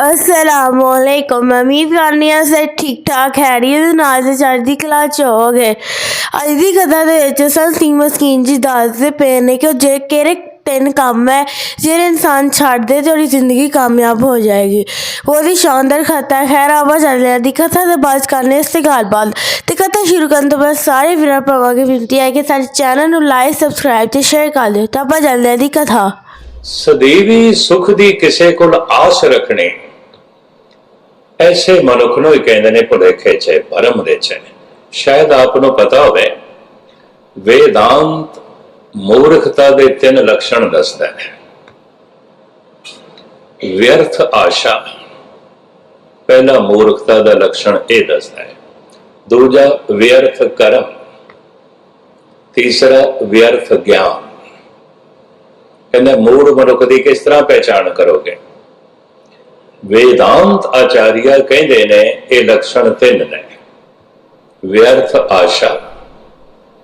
ਅਸਲਾਮੁਅਲੈਕਮ ਅਮੀਰ ਕਰਨੀਆਂ ਸੇ ਠੀਕ ਠਾਕ ਹੈਰੀਅਤ ਨਾਲ ਤੇ ਚੜ੍ਹਦੀ ਕਲਾ ਚ ਹੋਗੇ ਅੱਜ ਦੀ ਕਥਾ ਦੇ ਵਿੱਚ ਸੰਤੀ ਮਸਕੀਨ ਜੀ ਦੱਸਦੇ ਪਏ ਨੇ ਕਿ ਜੇ ਕਿਹੜੇ ਤਿੰਨ ਕੰਮ ਹੈ, ਜਿਹੜੇ ਇਨਸਾਨ ਛੱਡ ਦੇ ਤੇ ਉਹਦੀ ਜ਼ਿੰਦਗੀ ਕਾਮਯਾਬ ਹੋ ਜਾਏਗੀ। ਉਹਦੀ ਸ਼ਾਨਦਾਰ ਖਤਾ ਖੈਰ ਆਵਾ ਚੱਲ ਰਿਹਾ ਦੀ ਕਥਾ ਦੇ ਬਾਅਦ ਕਰਨੇ ਇਸ ਤੇ ਗੱਲਬਾਤ। ਤੇ ਕਥਾ ਸ਼ੁਰੂ ਕਰਨ ਤੋਂ ਬਾਅਦ ਸਾਰੇ ਵੀਰਾਂ ਭਰਾਵਾਂ ਨੂੰ ਬੇਨਤੀ ਹੈ ਕਿ ਸਾਡੇ ਚੈਨਲ ਨੂੰ ਲਾਈਕ, ਸਬਸਕ੍ਰਾਈਬ ਤੇ ਸ਼ੇਅਰ ਕਰ ਦਿਓ। ਤਾਂ ਆਪਾਂ ਚੱਲਦੇ ਦੀ ਕਥਾ। ਸਦੀਵੀ ਸੁਖ ਦੀ ਕਿਸੇ ਕੋਲ ਆਸ ਰੱਖਣੀ। ਐਸੇ ਮਨੁੱਖ ਨੂੰ ਹੀ ਕਹਿੰਦੇ ਨੇ ਭੁਲੇਖੇ ਚ ਭਰਮ ਦੇ ਚ ਸ਼ਾਇਦ ਆਪ ਨੂੰ ਪਤਾ ਹੋਵੇ ਵੇਦਾਂਤ ਮੂਰਖਤਾ ਦੇ ਤਿੰਨ ਲੱਛਣ ਦੱਸਦਾ ਹੈ ਵਿਅਰਥ ਆਸ਼ਾ ਪਹਿਲਾ ਮੂਰਖਤਾ ਦਾ ਲੱਛਣ ਇਹ ਦੱਸਦਾ ਹੈ ਦੂਜਾ ਵਿਅਰਥ ਕਰਮ ਤੀਸਰਾ ਵਿਅਰਥ ਗਿਆਨ ਕਹਿੰਦਾ ਮੂੜ ਮਨੁੱਖ ਦੀ ਕਿਸ ਤਰ੍ਹਾਂ ਪਹਿਚਾਣ ਕਰੋਗੇ ਵੇਦਾਂਤ ਆਚਾਰੀਆ ਕਹਿੰਦੇ ਨੇ, ਇਹ ਲੱਛਣ ਤਿੰਨ ਨੇ। ਵਿਅਰਥ ਆਸ਼ਾ।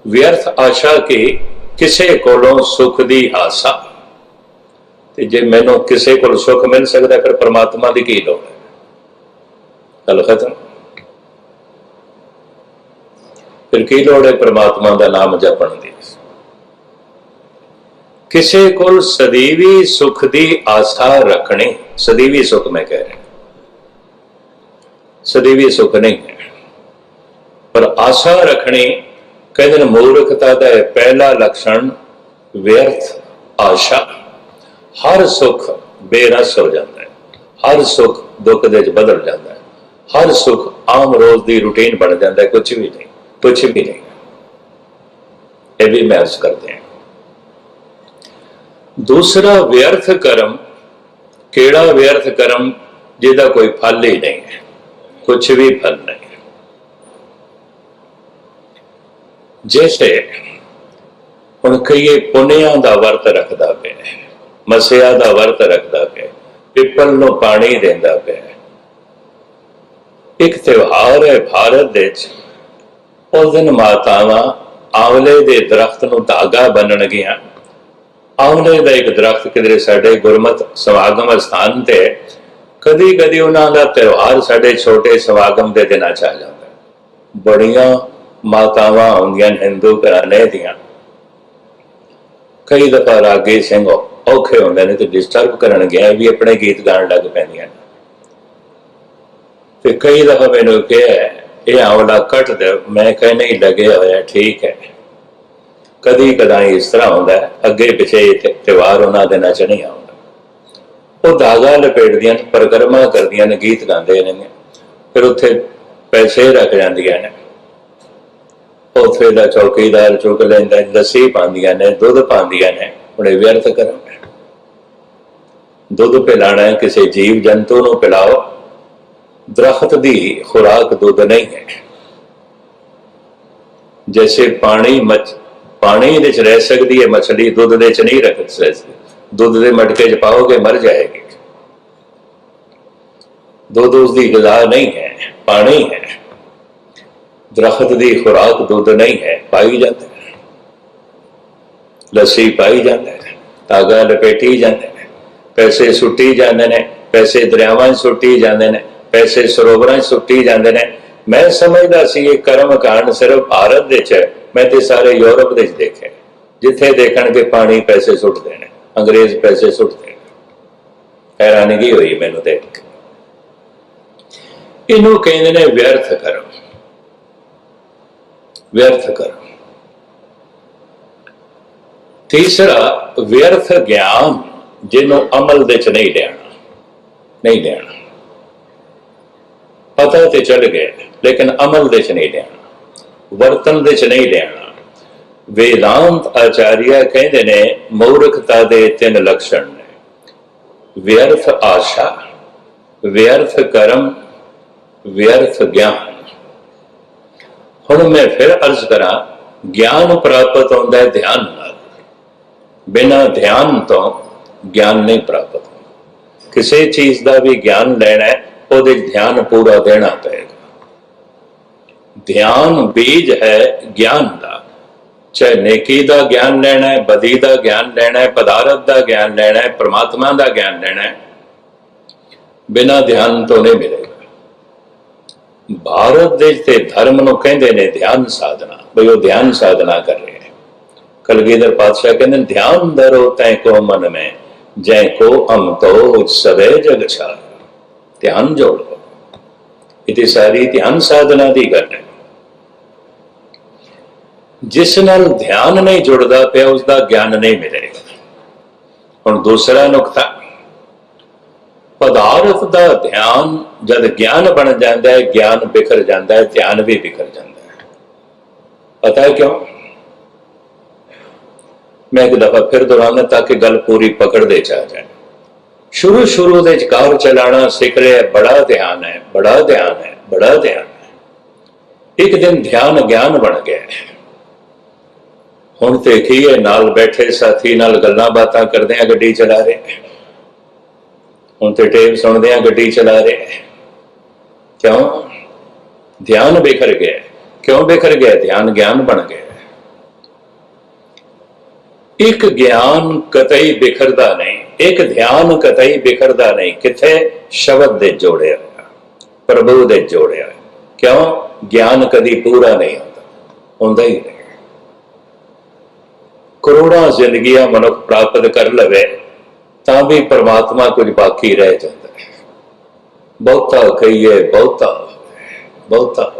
ਵਿਅਰਥ ਆਸ਼ਾ ਕਿ ਕਿਸੇ ਕੋਲੋਂ ਸੁਖ ਦੀ ਆਸਾ। ਤੇ ਜੇ ਮੈਨੂੰ ਕਿਸੇ ਕੋਲ ਸੁਖ ਮਿਲ ਸਕਦਾ, ਫਿਰ ਪ੍ਰਮਾਤਮਾ ਦੀ ਕੀ ਲੋੜ ਹੈ? ਗੱਲ ਖਤਮ। ਫਿਰ ਕੀ ਲੋੜ ਹੈ ਪ੍ਰਮਾਤਮਾ ਦਾ ਨਾਮ ਜਪਣ ਦੀ? ਕਿਸੇ ਕੋਲ ਸਦੀਵੀ ਸੁਖ ਦੀ ਆਸਾ ਰੱਖਣੀ, ਸਦੀਵੀ ਸੁਖ ਮੈਂ ਕਹਿ ਰਿਹਾ। ਸਦੀਵੀ ਸੁਖ ਨਹੀਂ ਹੈ। ਪਰ ਆਸਾ ਰੱਖਣੀ ਕਹਿੰਦੇ ਨੇ ਮੂਰਖਤਾ ਦਾ ਇਹ ਪਹਿਲਾ ਲੱਛਣ ਵਿਅਰਥ ਆਸ਼ਾ। ਹਰ ਸੁਖ ਬੇਰਸ ਹੋ ਜਾਂਦਾ ਹੈ। ਹਰ ਸੁਖ ਦੁੱਖ ਦੇ ਵਿੱਚ ਬਦਲ ਜਾਂਦਾ ਹੈ। ਹਰ ਸੁਖ ਆਮ ਰੋਜ਼ ਦੀ ਰੁਟੀਨ ਬਣ ਜਾਂਦਾ ਹੈ। ਕੁਝ ਵੀ ਨਹੀਂ ਕੁਝ ਵੀ ਨਹੀਂ। ਇਹ ਵੀ ਮਹਿਸੂਸ ਕਰਦੇ ਹਾਂ। ਦੂਸਰਾ ਵਿਅਰਥ ਕਰਮ, ਕਿਹੜਾ ਵਿਅਰਥ ਕਰਮ, ਜਿਹਦਾ ਕੋਈ ਫਲ ਹੀ ਨਹੀਂ ਹੈ ਕੁਝ ਵੀ ਫਲ ਨਹੀਂ ਹੈ। ਜੈਸੇ ਹੁਣ ਕਈਏ ਪੁੰਨਿਆਂ ਦਾ ਵਰਤ ਰੱਖਦਾ ਪਿਆ ਮਸਿਆ ਦਾ ਵਰਤ ਰੱਖਦਾ ਪਿਆ ਪਿੱਪਲ ਨੂੰ ਪਾਣੀ ਦਿੰਦਾ ਪਿਆ ਇੱਕ ਤਿਉਹਾਰ ਹੈ ਭਾਰਤ ਦੇ ਵਿੱਚ, ਉਸ ਦਿਨ ਮਾਤਾਵਾਂ ਆਵਲੇ ਦੇ ਦਰਖਤ ਨੂੰ ਧਾਗਾ ਬੰਨਣ ਗਿਆ ਆਮਲੇ ਦਾ ਇੱਕ ਦਰਖਤ ਕਿਧਰੇ ਸਾਡੇ ਗੁਰਮਤ ਸਮਾਗਮ ਸਥਾਨ ਤੇ, ਕਦੀ ਕਦੀ ਉਹਨਾਂ ਦਾ ਤਿਉਹਾਰ ਸਾਡੇ ਛੋਟੇ ਸਮਾਗਮ ਦੇ ਦਿਨਾਂ ਚ ਆ ਜਾਂਦਾ ਬੜੀਆਂ ਮਾਤਾਵਾਂ ਹੁੰਦੀਆਂ ਹਿੰਦੂ ਘਰਾਣੇ ਦੀਆਂ। ਕਈ ਦਫਾ ਰਾਗੇ ਸਿੰਘ ਔਖੇ ਹੁੰਦੇ ਨੇ ਤੇ ਡਿਸਟਰਬ ਕਰਨ ਗਿਆ ਵੀ ਆਪਣੇ ਗੀਤ ਗਾਣ ਲੱਗ ਪੈਂਦੀਆਂ ਨੇ। ਤੇ ਕਈ ਦਫਾ ਮੈਨੂੰ ਕਿਹਾ, ਇਹ ਆਵਲਾ ਕੱਟ ਦੇ ਮੈਂ ਕਹਿ, ਨਹੀਂ, ਲੱਗਿਆ ਹੋਇਆ, ਠੀਕ ਹੈ। ਕਦੀ ਕਦਾਈ ਇਸ ਤਰ੍ਹਾਂ ਹੁੰਦਾ ਅੱਗੇ ਪਿਛੇ ਤੇ- ਤਿਉਹਾਰ ਉਹਨਾਂ ਦੇ ਨਾਲ ਚ ਨਹੀਂ ਆਉਂਦਾ ਉਹ ਦਾਗਾ ਲਪੇਟਦੀਆਂ ਨੇ, ਪ੍ਰਕਰਮਾ ਕਰਦੀਆਂ ਨੇ, ਗੀਤ ਗਾਉਂਦੇ ਨੇ। ਫਿਰ ਉੱਥੇ ਪੈਸੇ ਰੱਖ ਜਾਂਦੀਆਂ ਨੇ। ਉੱਥੇ ਦਾ ਚੌਕੀਦਾਰ ਚੁੱਕ ਲੈਂਦਾ ਲੱਸੀ ਪਾਉਂਦੀਆਂ ਨੇ, ਦੁੱਧ ਪਾਉਂਦੀਆਂ ਨੇ ਬੜੇ ਵਿਅਰਥ ਕਰਮ ਦੁੱਧ ਪਿਲਾਣਾ ਕਿਸੇ ਜੀਵ ਜੰਤੂ ਨੂੰ ਪਿਲਾਓ, ਦਰਖਤ ਦੀ ਖੁਰਾਕ ਦੁੱਧ ਨਹੀਂ ਹੈ। ਜੈਸੇ ਪਾਣੀ ਮੱਛ ਪਾਣੀ ਦੇ ਵਿੱਚ ਰਹਿ ਸਕਦੀ ਹੈ, ਮਛਲੀ ਦੁੱਧ ਦੇ ਵਿੱਚ ਨਹੀਂ ਰਹਿ ਸਕਦੀ। ਦੁੱਧ ਦੇ ਮਟਕੇ 'ਚ ਪਾਓਗੇ, ਮਰ ਜਾਏਗੀ। ਦੁੱਧ ਉਸ ਦੀ ਗਿਜ਼ਾ ਨਹੀਂ ਹੈ, ਪਾਣੀ ਹੈ। ਦਰਖਤ ਦੀ ਖੁਰਾਕ ਦੁੱਧ ਨਹੀਂ ਹੈ, ਪਾਈ ਜਾਂਦਾ ਹੈ। ਲੱਸੀ ਪਾਈ ਜਾਂਦਾ ਹੈ, ਧਾਗਾ ਲਪੇਟੀ ਜਾਂਦੇ ਨੇ। ਪੈਸੇ ਸੁੱਟੀ ਜਾਂਦੇ ਨੇ, ਪੈਸੇ ਦਰਿਆਵਾਂ 'ਚ ਸੁੱਟੀ ਜਾਂਦੇ ਨੇ, ਪੈਸੇ ਸਰੋਵਰਾਂ 'ਚ ਸੁੱਟੀ ਜਾਂਦੇ ਨੇ। ਮੈਂ ਸਮਝਦਾ ਸੀ ਇਹ ਕਰਮ ਕਾਂਡ ਸਿਰਫ ਭਾਰਤ ਦੇ 'ਚ ਹੈ। ਮੈਂ ਤੇ ਸਾਰੇ ਯੂਰਪ ਦੇ 'ਚ ਦੇਖੇ ਜਿੱਥੇ ਦੇਖਣਗੇ ਪਾਣੀ ਪੈਸੇ ਸੁੱਟ ਨੇ ਅੰਗਰੇਜ਼ ਪੈਸੇ ਸੁੱਟ ਨੇ ਹੈਰਾਨਗੀ ਹੋਈ ਮੈਨੂੰ ਦੇਖ ਕੇ। ਇਹਨੂੰ ਕਹਿੰਦੇ ਨੇ ਵਿਅਰਥ ਕਰਮ। ਵਿਅਰਥ ਕਰਮ। ਤੀਸਰਾ, ਵਿਅਰਥ ਗਿਆਨ, ਜਿਹਨੂੰ ਅਮਲ ਦੇ ਚ ਨਹੀਂ ਲੈਣਾ ਨਹੀਂ ਲੈਣਾ ਪਤਾ ਤੇ ਚੱਲ ਗਏ, ਲੇਕਿਨ ਅਮਲ ਦੇ ਚ ਨਹੀਂ ਲੈਣਾ ਵਰਤਨ ਦੇ ਚ ਨਹੀਂ ਲੈਣਾ ਵੇਦਾਂਤ ਆਚਾਰੀਆ ਕਹਿੰਦੇ ਨੇ, ਮੂਰਖਤਾ ਦੇ ਤਿੰਨ ਲੱਛਣ ਨੇ। ਵਿਅਰਥ ਆਸ਼ਾ, ਵਿਅਰਥ ਕਰਮ, ਵਿਅਰਥ ਗਿਆਨ। ਹੁਣ ਮੈਂ ਫਿਰ ਅਰਜ਼ ਕਰਾਂ, ਗਿਆਨ ਪ੍ਰਾਪਤ ਹੁੰਦਾ ਹੈ ਧਿਆਨ ਨਾਲ। ਬਿਨਾਂ ਧਿਆਨ ਤੋਂ ਗਿਆਨ ਨਹੀਂ ਪ੍ਰਾਪਤ ਕਿਸੇ ਚੀਜ਼ ਦਾ ਵੀ ਗਿਆਨ ਲੈਣਾ ਉਹਦੇ ਧਿਆਨ ਪੂਰਾ ਦੇਣਾ ਪਏਗਾ। ਧਿਆਨ ਬੀਜ ਹੈ ਗਿਆਨ ਦਾ। ਚਾਹੇ ਨੇਕੀ ਦਾ ਗਿਆਨ ਲੈਣਾ ਹੈ ਬਦੀ ਦਾ ਗਿਆਨ ਲੈਣਾ ਹੈ ਪਦਾਰਥ ਦਾ ਗਿਆਨ ਲੈਣਾ ਹੈ ਪ੍ਰਮਾਤਮਾ ਦਾ ਗਿਆਨ ਲੈਣਾ ਹੈ ਬਿਨਾਂ ਧਿਆਨ ਤੋਂ ਨਹੀਂ ਮਿਲੇਗਾ। ਭਾਰਤ ਦੇਸ਼ ਤੇ ਧਰਮ ਨੂੰ ਕਹਿੰਦੇ ਨੇ ਧਿਆਨ ਸਾਧਨਾ। ਬਈ ਉਹ ਧਿਆਨ ਸਾਧਨਾ ਕਰ ਰਹੇ ਹੈ ਕਲਗੀਧਰ ਪਾਤਸ਼ਾਹ ਕਹਿੰਦੇ ਨੇ, ਧਿਆਨ ਧਰੋ ਤੈ ਕੋ ਮਨ ਮੈਂ ਜੈ ਕੋ ਅਮ ਤੋ ਸਵੇ ਜਗ ਛਾਰ ਧਿਆਨ ਜੋੜੋ ਇਹ ਸਾਰੀ ਧਿਆਨ ਸਾਧਨਾ ਦੀ ਗੱਲ ਹੈ। ਜਿਸ ਨਾਲ ਧਿਆਨ ਨਹੀਂ ਜੁੜਦਾ ਪਿਆ ਉਸ ਦਾ ਗਿਆਨ ਨਹੀਂ ਮਿਲੇਗਾ ਹੁਣ ਦੂਸਰਾ ਨੁਕਤਾ, ਪਦਾਰਥ ਦਾ ਧਿਆਨ ਜਦ ਗਿਆਨ ਬਣ ਜਾਂਦਾ ਹੈ, ਗਿਆਨ ਬਿਖਰ ਜਾਂਦਾ ਹੈ, ਧਿਆਨ ਵੀ ਬਿਖਰ ਜਾਂਦਾ ਹੈ। ਪਤਾ ਹੈ ਕਿਉਂ? ਮੈਂ ਇੱਕ ਦਫਾ ਫਿਰ ਦੁਹਰਾਉਣਾ ਤਾਂ ਕਿ ਗੱਲ ਪੂਰੀ ਪਕੜ ਦੇ ਚ ਆ ਜਾਏ ਸ਼ੁਰੂ ਸ਼ੁਰੂ ਦੇ ਚ ਕਾਰ ਚਲਾਣਾ ਸਿੱਖ ਰਿਹਾ ਬੜਾ ਧਿਆਨ ਹੈ, ਬੜਾ ਧਿਆਨ ਹੈ, ਬੜਾ ਧਿਆਨ ਹੈ। ਇੱਕ ਦਿਨ ਧਿਆਨ ਗਿਆਨ ਬਣ ਗਿਆ ਹੁਣ ਤੇ ਕੀ ਹੈ ਨਾਲ ਬੈਠੇ ਸਾਥੀ ਨਾਲ ਗੱਲਾਂ ਬਾਤਾਂ ਕਰਦੇ ਆ, ਗੱਡੀ ਚਲਾ ਰਹੇ ਹੁਣ ਤੇ ਟੇਪ ਸੁਣਦੇ ਆ, ਗੱਡੀ ਚਲਾ ਰਹੇ ਕਿਉਂ? ਧਿਆਨ ਬਿਖਰ ਗਿਆ। ਕਿਉਂ ਬਿਖਰ ਗਿਆ? ਧਿਆਨ ਗਿਆਨ ਬਣ ਗਿਆ। ਇੱਕ ਗਿਆਨ ਕਤਈ ਬਿਖਰਦਾ ਨਹੀਂ, ਇੱਕ ਧਿਆਨ ਕਤਈ ਬਿਖਰਦਾ ਨਹੀਂ, ਕਿੱਥੇ? ਸ਼ਬਦ ਦੇ ਜੋੜਿਆ ਪ੍ਰਭੂ ਦੇ ਜੋੜਿਆ ਕਿਉਂ? ਗਿਆਨ ਕਦੀ ਪੂਰਾ ਨਹੀਂ ਹੁੰਦਾ ਹੁੰਦਾ ਹੀ ਨਹੀਂ। ਕਰੋੜਾਂ ਜ਼ਿੰਦਗੀਆਂ ਮਨੁੱਖ ਪ੍ਰਾਪਤ ਕਰ ਲਵੇ, ਤਾਂ ਵੀ ਪਰਮਾਤਮਾ ਕੁਝ ਬਾਕੀ ਰਹਿ ਜਾਂਦਾ ਹੈ। ਬਹੁਤਾ ਕਹੀਏ, ਬਹੁਤਾ ਬਹੁਤਾ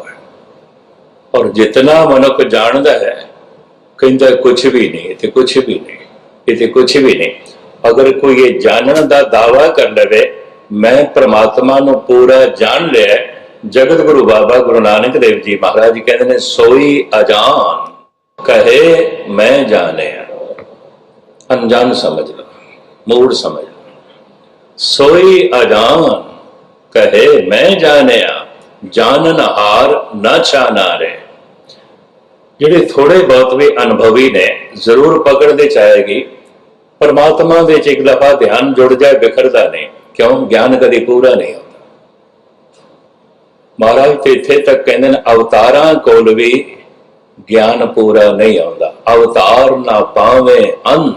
ਔਰ ਜਿਤਨਾ ਮਨੁੱਖ ਜਾਣਦਾ ਹੈ ਕਹਿੰਦਾ ਕੁਝ ਵੀ ਨਹੀਂ ਤੇ ਕੁਝ ਵੀ ਨਹੀਂ ਇਹ ਤੇ ਕੁਝ ਵੀ ਨਹੀਂ। ਅਗਰ ਕੋਈ ਇਹ ਜਾਣਨ ਦਾ ਦਾਵਾ ਕਰ ਲਵੇ, ਮੈਂ ਪ੍ਰਮਾਤਮਾ ਨੂੰ ਪੂਰਾ ਜਾਣ ਲਿਆ ਜਗਤ ਗੁਰੂ ਬਾਬਾ ਗੁਰੂ ਨਾਨਕ ਦੇਵ ਜੀ ਮਹਾਰਾਜ ਜੀ ਕਹਿੰਦੇ ਨੇ, ਸੋਈ ਅਜਾਨ, ਕਹੇ ਮੈਂ ਜਾਣਿਆ। ਅਣਜਾਣ ਸਮਝ ਲਓ, ਮੂੜ ਸਮਝ ਲਓ। ਸੋਈ ਅਜਾਨ, ਕਹੇ ਮੈਂ ਜਾਣਿਆ, ਜਾਣਨ ਹਾਰ ਨਾ ਛਾਨਾਰੇ ਜਿਹੜੇ ਥੋੜੇ ਬਹੁਤ ਵੀ ਅਨੁਭਵੀ ਨੇ, ਜ਼ਰੂਰ ਪਕੜਦੇ ਚਾਹੇਗੀ ਪਰਮਾਤਮਾ ਵਿੱਚ ਇੱਕ ਦਫਾ ਧਿਆਨ ਜੁੜ ਜਾਏ, ਬਿਖਰਦਾ ਨਹੀਂ, ਕਿਉਂ? ਗਿਆਨ ਕਦੀ ਪੂਰਾ ਨਹੀਂ ਹੁੰਦਾ। ਮਹਾਰਾਜ ਤੇ ਇੱਥੇ ਤੱਕ ਕਹਿੰਦੇ ਨੇ, ਅਵਤਾਰਾਂ ਕੋਲ ਵੀ ਗਿਆਨ ਪੂਰਾ ਨਹੀਂ ਆਉਂਦਾ। ਅਵਤਾਰ ਨਾ ਪਾਵੇ ਅੰਤ,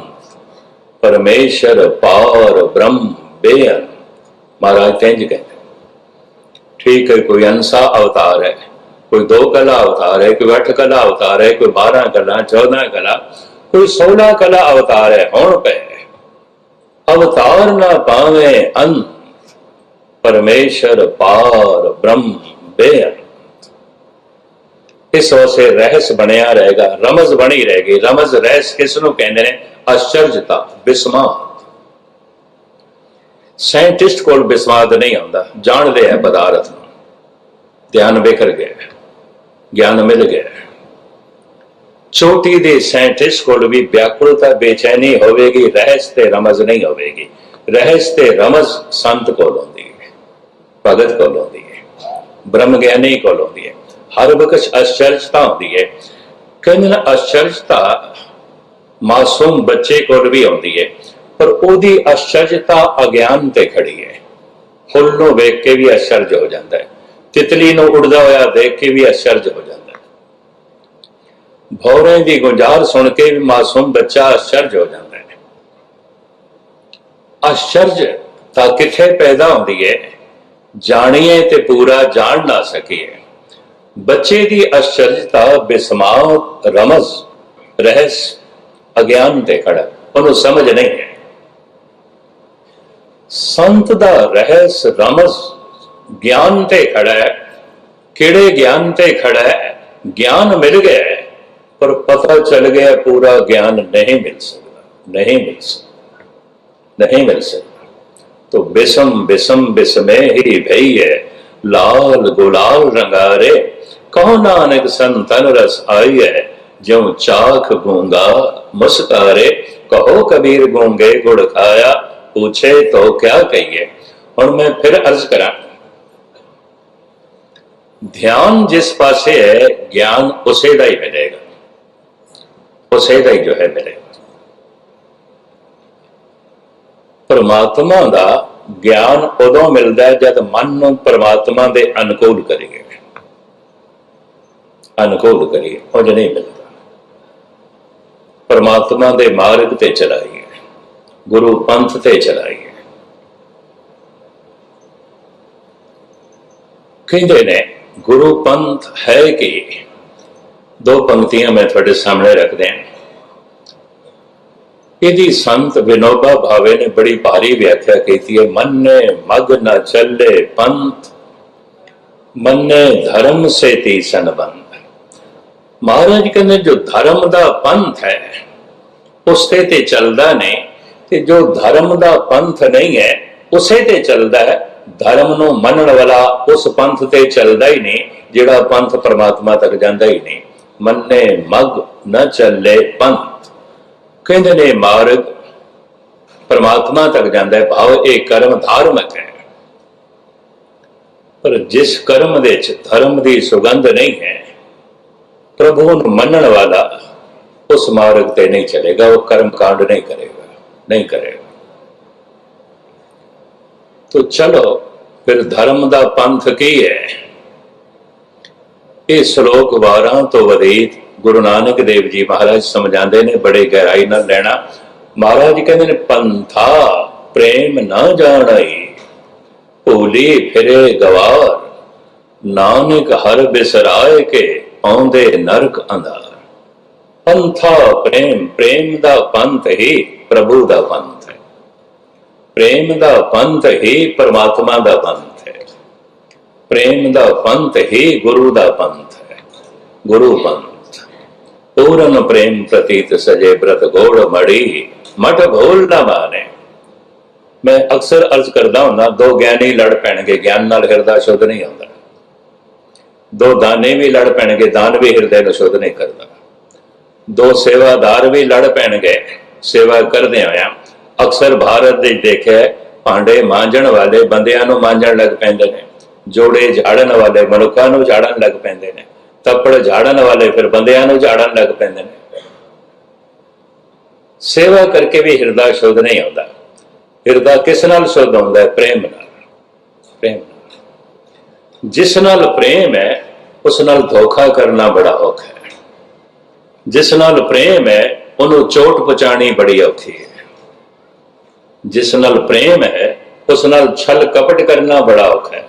ਪਰਮੇਸ਼ਰ ਪਾਰ ਬ੍ਰਹਮ ਬੇਅੰਤ। ਮਹਾਰਾਜ ਕਹਿੰਦੇ ਕਹਿੰਦੇ ਠੀਕ ਹੈ, ਕੋਈ ਅੰਸਾ ਅਵਤਾਰ ਹੈ। ਕੋਈ ਦੋ ਕਲਾ ਅਵਤਾਰ ਹੈ, ਕੋਈ ਅੱਠ ਕਲਾ ਅਵਤਾਰ ਹੈ, ਕੋਈ 12 ਕਲਾ 14 ਕਲਾ, ਕੋਈ 16 ਕਲਾ ਅਵਤਾਰ ਹੈ, ਹੁਣ ਪਏ ਅਵਤਾਰ ਨਾ ਪਾਵੇ ਅੰਤ ਪਰਮੇਸ਼ਰ ਪਾਰ ਬ੍ਰਹਮ ਬੇਅੰਤ ਇਸ ਵਾਸਤੇ ਰਹਿਸ ਬਣਿਆ ਰਹੇਗਾ, ਰਮਜ਼ ਬਣੀ ਰਹੇਗੀ। ਰਮਜ਼ ਰਹਿਸ ਕਿਸ ਨੂੰ ਕਹਿੰਦੇ ਨੇ? ਅਚਰਜਤਾ ਬਿਸਮਾਤ ਸਾਇੰਟਿਸਟ ਕੋਲ ਬਿਸਮਾਤ ਨਹੀਂ ਆਉਂਦਾ, ਜਾਣਦੇ ਹੈ ਪਦਾਰਥ ਨੂੰ। ਧਿਆਨ ਬਿਖਰ ਗਿਆ। ਗਿਆਨ ਮਿਲ ਗਿਆ। ਚੋਟੀ ਦੇ ਸਾਇੰਟਿਸਟ ਕੋਲ ਵੀ ਵਿਆਕੁਲਤਾ ਬੇਚੈਨੀ ਹੋਵੇਗੀ, ਰਹਿਸ ਤੇ ਰਮਜ਼ ਨਹੀਂ ਹੋਵੇਗੀ। ਰਹਿਸ ਤੇ ਰਮਜ਼ ਸੰਤ ਕੋਲ ਹੁੰਦੀ ਹੈ, ਭਗਤ ਕੋਲ ਹੁੰਦੀ ਹੈ ਬ੍ਰਹਮ ਗਿਆਨੀ ਕੋਲ ਹੁੰਦੀ ਹੈ। ਹਰ ਵਕਤ ਅਚਰਜਤਾ ਹੁੰਦੀ ਹੈ। ਕਹਿੰਦੇ ਨਾ ਅਚਰਜਤਾ ਮਾਸੂਮ ਬੱਚੇ ਕੋਲ ਵੀ ਆਉਂਦੀ ਹੈ, ਪਰ ਉਹਦੀ ਅਚਰਜਤਾ ਅਗਿਆਨ ਤੇ ਖੜੀ ਹੈ। ਫੁੱਲ ਨੂੰ ਵੇਖ ਕੇ ਵੀ ਅਚਰਜ ਹੋ ਜਾਂਦਾ ਹੈ। ਤਿਤਲੀ ਨੂੰ ਉੜਦਾ ਹੋਇਆ ਦੇਖ ਕੇ ਵੀ ਅਚਰਜ ਹੋ ਜਾਂਦਾ ਹੈ। ਭੌਰੇ ਦੀ ਗੁੰਜਾਰ ਸੁਣ ਕੇ ਵੀ ਮਾਸੂਮ ਬੱਚਾ ਅਚਰਜ ਹੋ ਜਾਂਦਾ ਹੈ। ਅਚਰਜ ਤਾਂ ਕਿੱਥੇ ਪੈਦਾ ਹੁੰਦੀ ਹੈ? ਜਾਣੀਏ ਤੇ ਪੂਰਾ ਜਾਣ ਨਾ ਸਕੀਏ। ਬੱਚੇ ਦੀ ਅਚਰਜਤਾ ਬਿਸਮਾਤ ਰਮਜ਼, ਰਹਿਸ, ਅਗਿਆਨ ਤੇ ਖੜਾ, ਉਹਨੂੰ ਸਮਝ ਨਹੀਂ ਹੈ। ਸੰਤ ਦਾ ਰਹਿਸ, ਰਮਜ਼ ਗਿਆਨ ਤੇ ਖੜਾ ਹੈ ਕਿਹੜੇ ਗਿਆਨ ਤੇ ਖੜਾ ਹੈ ਗਿਆਨ ਮਿਲ ਗਿਆ ਹੈ, ਪਰ ਪਤਾ ਚੱਲ ਗਿਆ ਪੂਰਾ ਗਿਆਨ ਨਹੀਂ ਮਿਲ ਸਕਦਾ ਨਹੀਂ ਮਿਲ ਸਕਦਾ ਨਹੀਂ ਮਿਲ ਸਕਦਾ तो बिसम बिसम बिसमे ही भई है लाल गुलाल रंगारे कहो नानक संतन रस आई है ज्यो चाख गूंगा मुस्कारे कहो कबीर गूंगे गुड़ खाया पूछे तो क्या कहिए और मैं फिर अर्ज करा ध्यान जिस पासे है ज्ञान उसे का ही मिलेगा उसे का ही जो है मिलेगा ਪਰਮਾਤਮਾ ਦਾ ਗਿਆਨ ਉਦੋਂ ਮਿਲਦਾ ਹੈ ਜਦ ਮਨ ਨੂੰ ਪਰਮਾਤਮਾ ਦੇ ਅਨੁਕੂਲ ਕਰੀਏ ਅਨੁਕੂਲ ਕਰੀਏ ਉਹ ਨਹੀਂ ਮਿਲਦਾ ਪਰਮਾਤਮਾ ਦੇ ਮਾਰਗ ਤੇ ਚਲਾਈਏ ਗੁਰੂ ਪੰਥ ਤੇ ਚਲਾਈਏ ਕਹਿੰਦੇ ਨੇ ਗੁਰੂ ਪੰਥ ਹੈ ਕਿ ਦੋ ਪੰਕਤੀਆਂ ਮੈਂ ਤੁਹਾਡੇ ਸਾਹਮਣੇ ਰੱਖਦੇ ਹਾਂ ਇਹਦੀ ਸੰਤ ਵਿਨੋਬਾ ਭਾਵੇ ਨੇ ਬੜੀ ਭਾਰੀ ਵਿਆਖਿਆ ਕੀਤੀ ਹੈ ਮੰਨੇ ਮਗ ਨ ਚੱਲੇ ਪੰਥ ਮੰਨੇ ਧਰਮ ਸੇ ਤੀ ਸੰਬੰਧ ਮਹਾਰਾਜ ਕਹਿੰਦੇ ਜੋ ਧਰਮ ਦਾ ਪੰਥ ਹੈ ਉਸ ਤੇ ਤੇ ਚੱਲਦਾ ਨਹੀਂ ਤੇ ਜੋ ਧਰਮ ਦਾ ਪੰਥ ਨਹੀਂ ਹੈ ਉਸੇ ਤੇ ਚੱਲਦਾ ਹੈ ਧਰਮ ਨੂੰ ਮੰਨਣ ਵਾਲਾ ਉਸ ਪੰਥ ਤੇ ਚੱਲਦਾ ਹੀ ਨਹੀਂ, ਜਿਹੜਾ ਪੰਥ ਪਰਮਾਤਮਾ ਤੱਕ ਜਾਂਦਾ ਹੀ ਨਹੀਂ। ਮੰਨੇ ਮਗ ਨਾ ਚੱਲੇ ਪੰਥ। ਕਹਿੰਦੇ ਨੇ ਮਾਰਗ ਪਰਮਾਤਮਾ ਤੱਕ ਜਾਂਦਾ ਹੈ, ਭਾਵ ਇਹ ਕਰਮ ਧਾਰਮਿਕ ਹੈ। ਪਰ ਜਿਸ ਕਰਮ ਦੇ ਵਿੱਚ ਧਰਮ ਦੀ ਸੁਗੰਧ ਨਹੀਂ ਹੈ, ਪ੍ਰਭੂ ਨੂੰ ਮੰਨਣ ਵਾਲਾ ਉਸ ਮਾਰਗ ਤੇ ਨਹੀਂ ਚਲੇਗਾ, ਉਹ ਕਰਮ ਕਾਂਡ ਨਹੀਂ ਕਰੇਗਾ ਨਹੀਂ ਕਰੇਗਾ। ਤੋ ਚਲੋ ਫਿਰ ਧਰਮ ਦਾ ਪੰਥ ਕੀ ਹੈ ਇਹ ਸ਼ਲੋਕ ਵਾਰਾਂ ਤੋਂ ਵਧੇਤ ਗੁਰੂ ਨਾਨਕ ਦੇਵ ਜੀ ਮਹਾਰਾਜ ਸਮਝਾਉਂਦੇ ਨੇ ਬੜੇ ਗਹਿਰਾਈ ਨਾਲ ਲੈਣਾ ਮਹਾਰਾਜ ਕਹਿੰਦੇ ਨੇ ਪੰਥਾ ਪ੍ਰੇਮ ਨਾ ਜਾਣਾਈ ਭੋਲੇ ਫਿਰੇ ਗਵਾਰ ਨਾਨਕ ਹਰ ਬਿਸਰਾਏ ਕੇ ਆਉਂਦੇ ਨਰਕ ਅੰਧਾਰ ਪੰਥਾ ਪ੍ਰੇਮ ਪ੍ਰੇਮ ਦਾ ਪੰਥ ਹੀ ਪ੍ਰਭੂ ਦਾ ਪੰਥ ਪ੍ਰੇਮ ਦਾ ਪੰਥ ਹੀ ਪਰਮਾਤਮਾ ਦਾ ਪੰਥ ਹੈ ਪ੍ਰੇਮ ਦਾ ਪੰਥ ਹੀ ਗੁਰੂ ਦਾ ਪੰਥ ਹੈ ਗੁਰੂ ਪੰਥ ਪੂਰਨ ਪ੍ਰੇਮ ਪ੍ਰਤੀਤ ਸਜੇ ਬ੍ਰਤ ਗੋੜ ਮੜੀ ਮਠ ਭੋਲ ਨਾ ਮਾਨੇ ਮੈਂ ਅਕਸਰ ਅਰਜ਼ ਕਰਦਾ ਹੁੰਦਾ ਦੋ ਗਿਆਨੀ ਲੜ ਪੈਣਗੇ ਗਿਆਨ ਨਾਲ ਹਿਰਦਾ ਸ਼ੁੱਧ ਨਹੀਂ ਹੁੰਦਾ ਦੋ ਦਾਨੇ ਵੀ ਲੜ ਪੈਣਗੇ ਦਾਨ ਵੀ ਹਿਰਦੇ ਨੂੰ ਸ਼ੁੱਧ ਨਹੀਂ ਕਰਦਾ ਦੋ ਸੇਵਾਦਾਰ ਵੀ ਲੜ ਪੈਣਗੇ ਸੇਵਾ ਕਰਦੇ ਹੋਇਆ ਅਕਸਰ ਭਾਰਤ ਦੇ ਦੇਖਿਆ ਭਾਂਡੇ ਮਾਂਜਣ ਵਾਲੇ ਬੰਦਿਆਂ ਨੂੰ ਮਾਂਜਣ ਲੱਗ ਪੈਂਦੇ ਨੇ, ਜੋੜੇ ਝਾੜਨ ਵਾਲੇ ਮਨੁੱਖਾਂ ਨੂੰ ਝਾੜਨ ਲੱਗ ਪੈਂਦੇ ਨੇ, ਤੱਪੜ ਝਾੜਨ ਵਾਲੇ ਫਿਰ ਬੰਦਿਆਂ ਨੂੰ ਝਾੜਨ ਲੱਗ ਪੈਂਦੇ ਨੇ। ਸੇਵਾ ਕਰਕੇ ਵੀ ਹਿਰਦਾ ਸ਼ੁੱਧ ਨਹੀਂ ਹੁੰਦਾ ਹਿਰਦਾ ਕਿਸ ਨਾਲ ਸ਼ੁੱਧ ਹੁੰਦਾ ਹੈ? ਪ੍ਰੇਮ ਨਾਲ। ਪ੍ਰੇਮ ਜਿਸ ਨਾਲ ਪ੍ਰੇਮ ਹੈ, ਉਸ ਨਾਲ ਧੋਖਾ ਕਰਨਾ ਬੜਾ ਔਖਾ ਹੈ। ਜਿਸ ਨਾਲ ਪ੍ਰੇਮ ਹੈ, ਉਹਨੂੰ ਚੋਟ ਪਹੁੰਚਾਣੀ ਬੜੀ ਔਖੀ ਹੈ। ਜਿਸ ਨਾਲ ਪ੍ਰੇਮ ਹੈ, ਉਸ ਨਾਲ ਛਲ ਕਪਟ ਕਰਨਾ ਬੜਾ ਔਖਾ ਹੈ।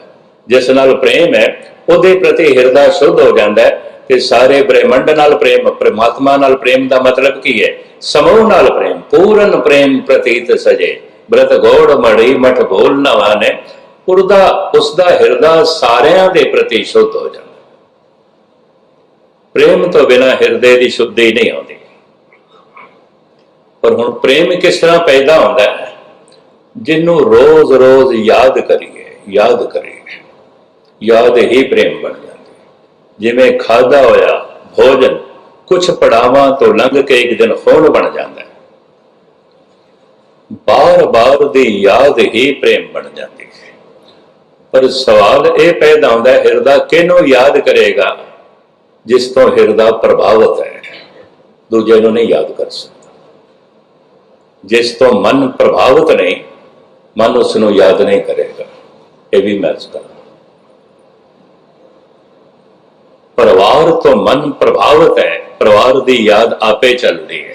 ਜਿਸ ਨਾਲ ਪ੍ਰੇਮ ਹੈ, ਉਹਦੇ ਪ੍ਰਤੀ ਹਿਰਦਾ ਸ਼ੁੱਧ ਹੋ ਜਾਂਦਾ ਹੈ ਤੇ ਸਾਰੇ ਬ੍ਰਹਿਮੰਡ ਨਾਲ ਪ੍ਰੇਮ, ਪ੍ਰਮਾਤਮਾ ਨਾਲ ਪ੍ਰੇਮ ਦਾ ਮਤਲਬ ਕੀ ਹੈ? ਸਮੂਹ ਨਾਲ ਪ੍ਰੇਮ, ਪੂਰਨ ਪ੍ਰੇਮ ਪ੍ਰਤੀਤ ਸਜੇ। ਬ੍ਰਤ ਗੋੜ ਮੜੀ ਮਠ ਭੋਲ ਨਵਾਨੇ ਉਰਦਾ ਉਸ ਦਾ ਹਿਰਦਾ ਸਾਰਿਆਂ ਦੇ ਪ੍ਰਤੀ ਸ਼ੁੱਧ ਹੋ ਜਾਂਦਾ। ਪ੍ਰੇਮ ਤੋਂ ਬਿਨਾ ਹਿਰਦੇ ਦੀ ਸ਼ੁੱਧੀ ਨਹੀਂ ਆਉਂਦੀ। ਪਰ ਹੁਣ ਪ੍ਰੇਮ ਕਿਸ ਤਰ੍ਹਾਂ ਪੈਦਾ ਹੁੰਦਾ ਹੈ? ਜਿਹਨੂੰ ਰੋਜ਼-ਰੋਜ਼ ਯਾਦ ਕਰੀਏ ਯਾਦ ਕਰੀਏ ਯਾਦ ਹੀ ਪ੍ਰੇਮ ਬਣ ਜਾਂਦੀ ਜਿਵੇਂ ਖਾਦਾ ਹੋਇਆ ਭੋਜਨ ਕੁਝ ਪੜਾਵਾਂ ਤੋਂ ਲੰਘ ਕੇ ਇੱਕ ਦਿਨ ਖੂਨ ਬਣ ਜਾਂਦਾ ਹੈ ਬਾਰ-ਬਾਰ ਦੀ ਯਾਦ ਹੀ ਪ੍ਰੇਮ ਬਣ ਜਾਂਦੀ ਹੈ ਪਰ ਸਵਾਲ ਇਹ ਪੈਦਾ ਹੁੰਦਾ ਹੈ ਹਿਰਦਾ ਕਿਹਨੂੰ ਯਾਦ ਕਰੇਗਾ ਜਿਸ ਤੋਂ ਹਿਰਦਾ ਪ੍ਰਭਾਵਿਤ ਹੈ ਦੂਜੇ ਨੂੰ ਨਹੀਂ ਯਾਦ ਕਰ ਸਕਦਾ ਜਿਸ ਤੋਂ ਮਨ ਪ੍ਰਭਾਵਿਤ ਨਹੀਂ ਮਨ ਉਸ ਨੂੰ ਯਾਦ ਨਹੀਂ ਕਰੇਗਾ। ਇਹ ਵੀ ਮੈਂ ਕਰਾਂ ਪਰਿਵਾਰ ਤੋਂ ਮਨ ਪ੍ਰਭਾਵਿਤ ਹੈ। ਪਰਿਵਾਰ ਦੀ ਯਾਦ ਆਪੇ ਚੱਲਦੀ ਹੈ।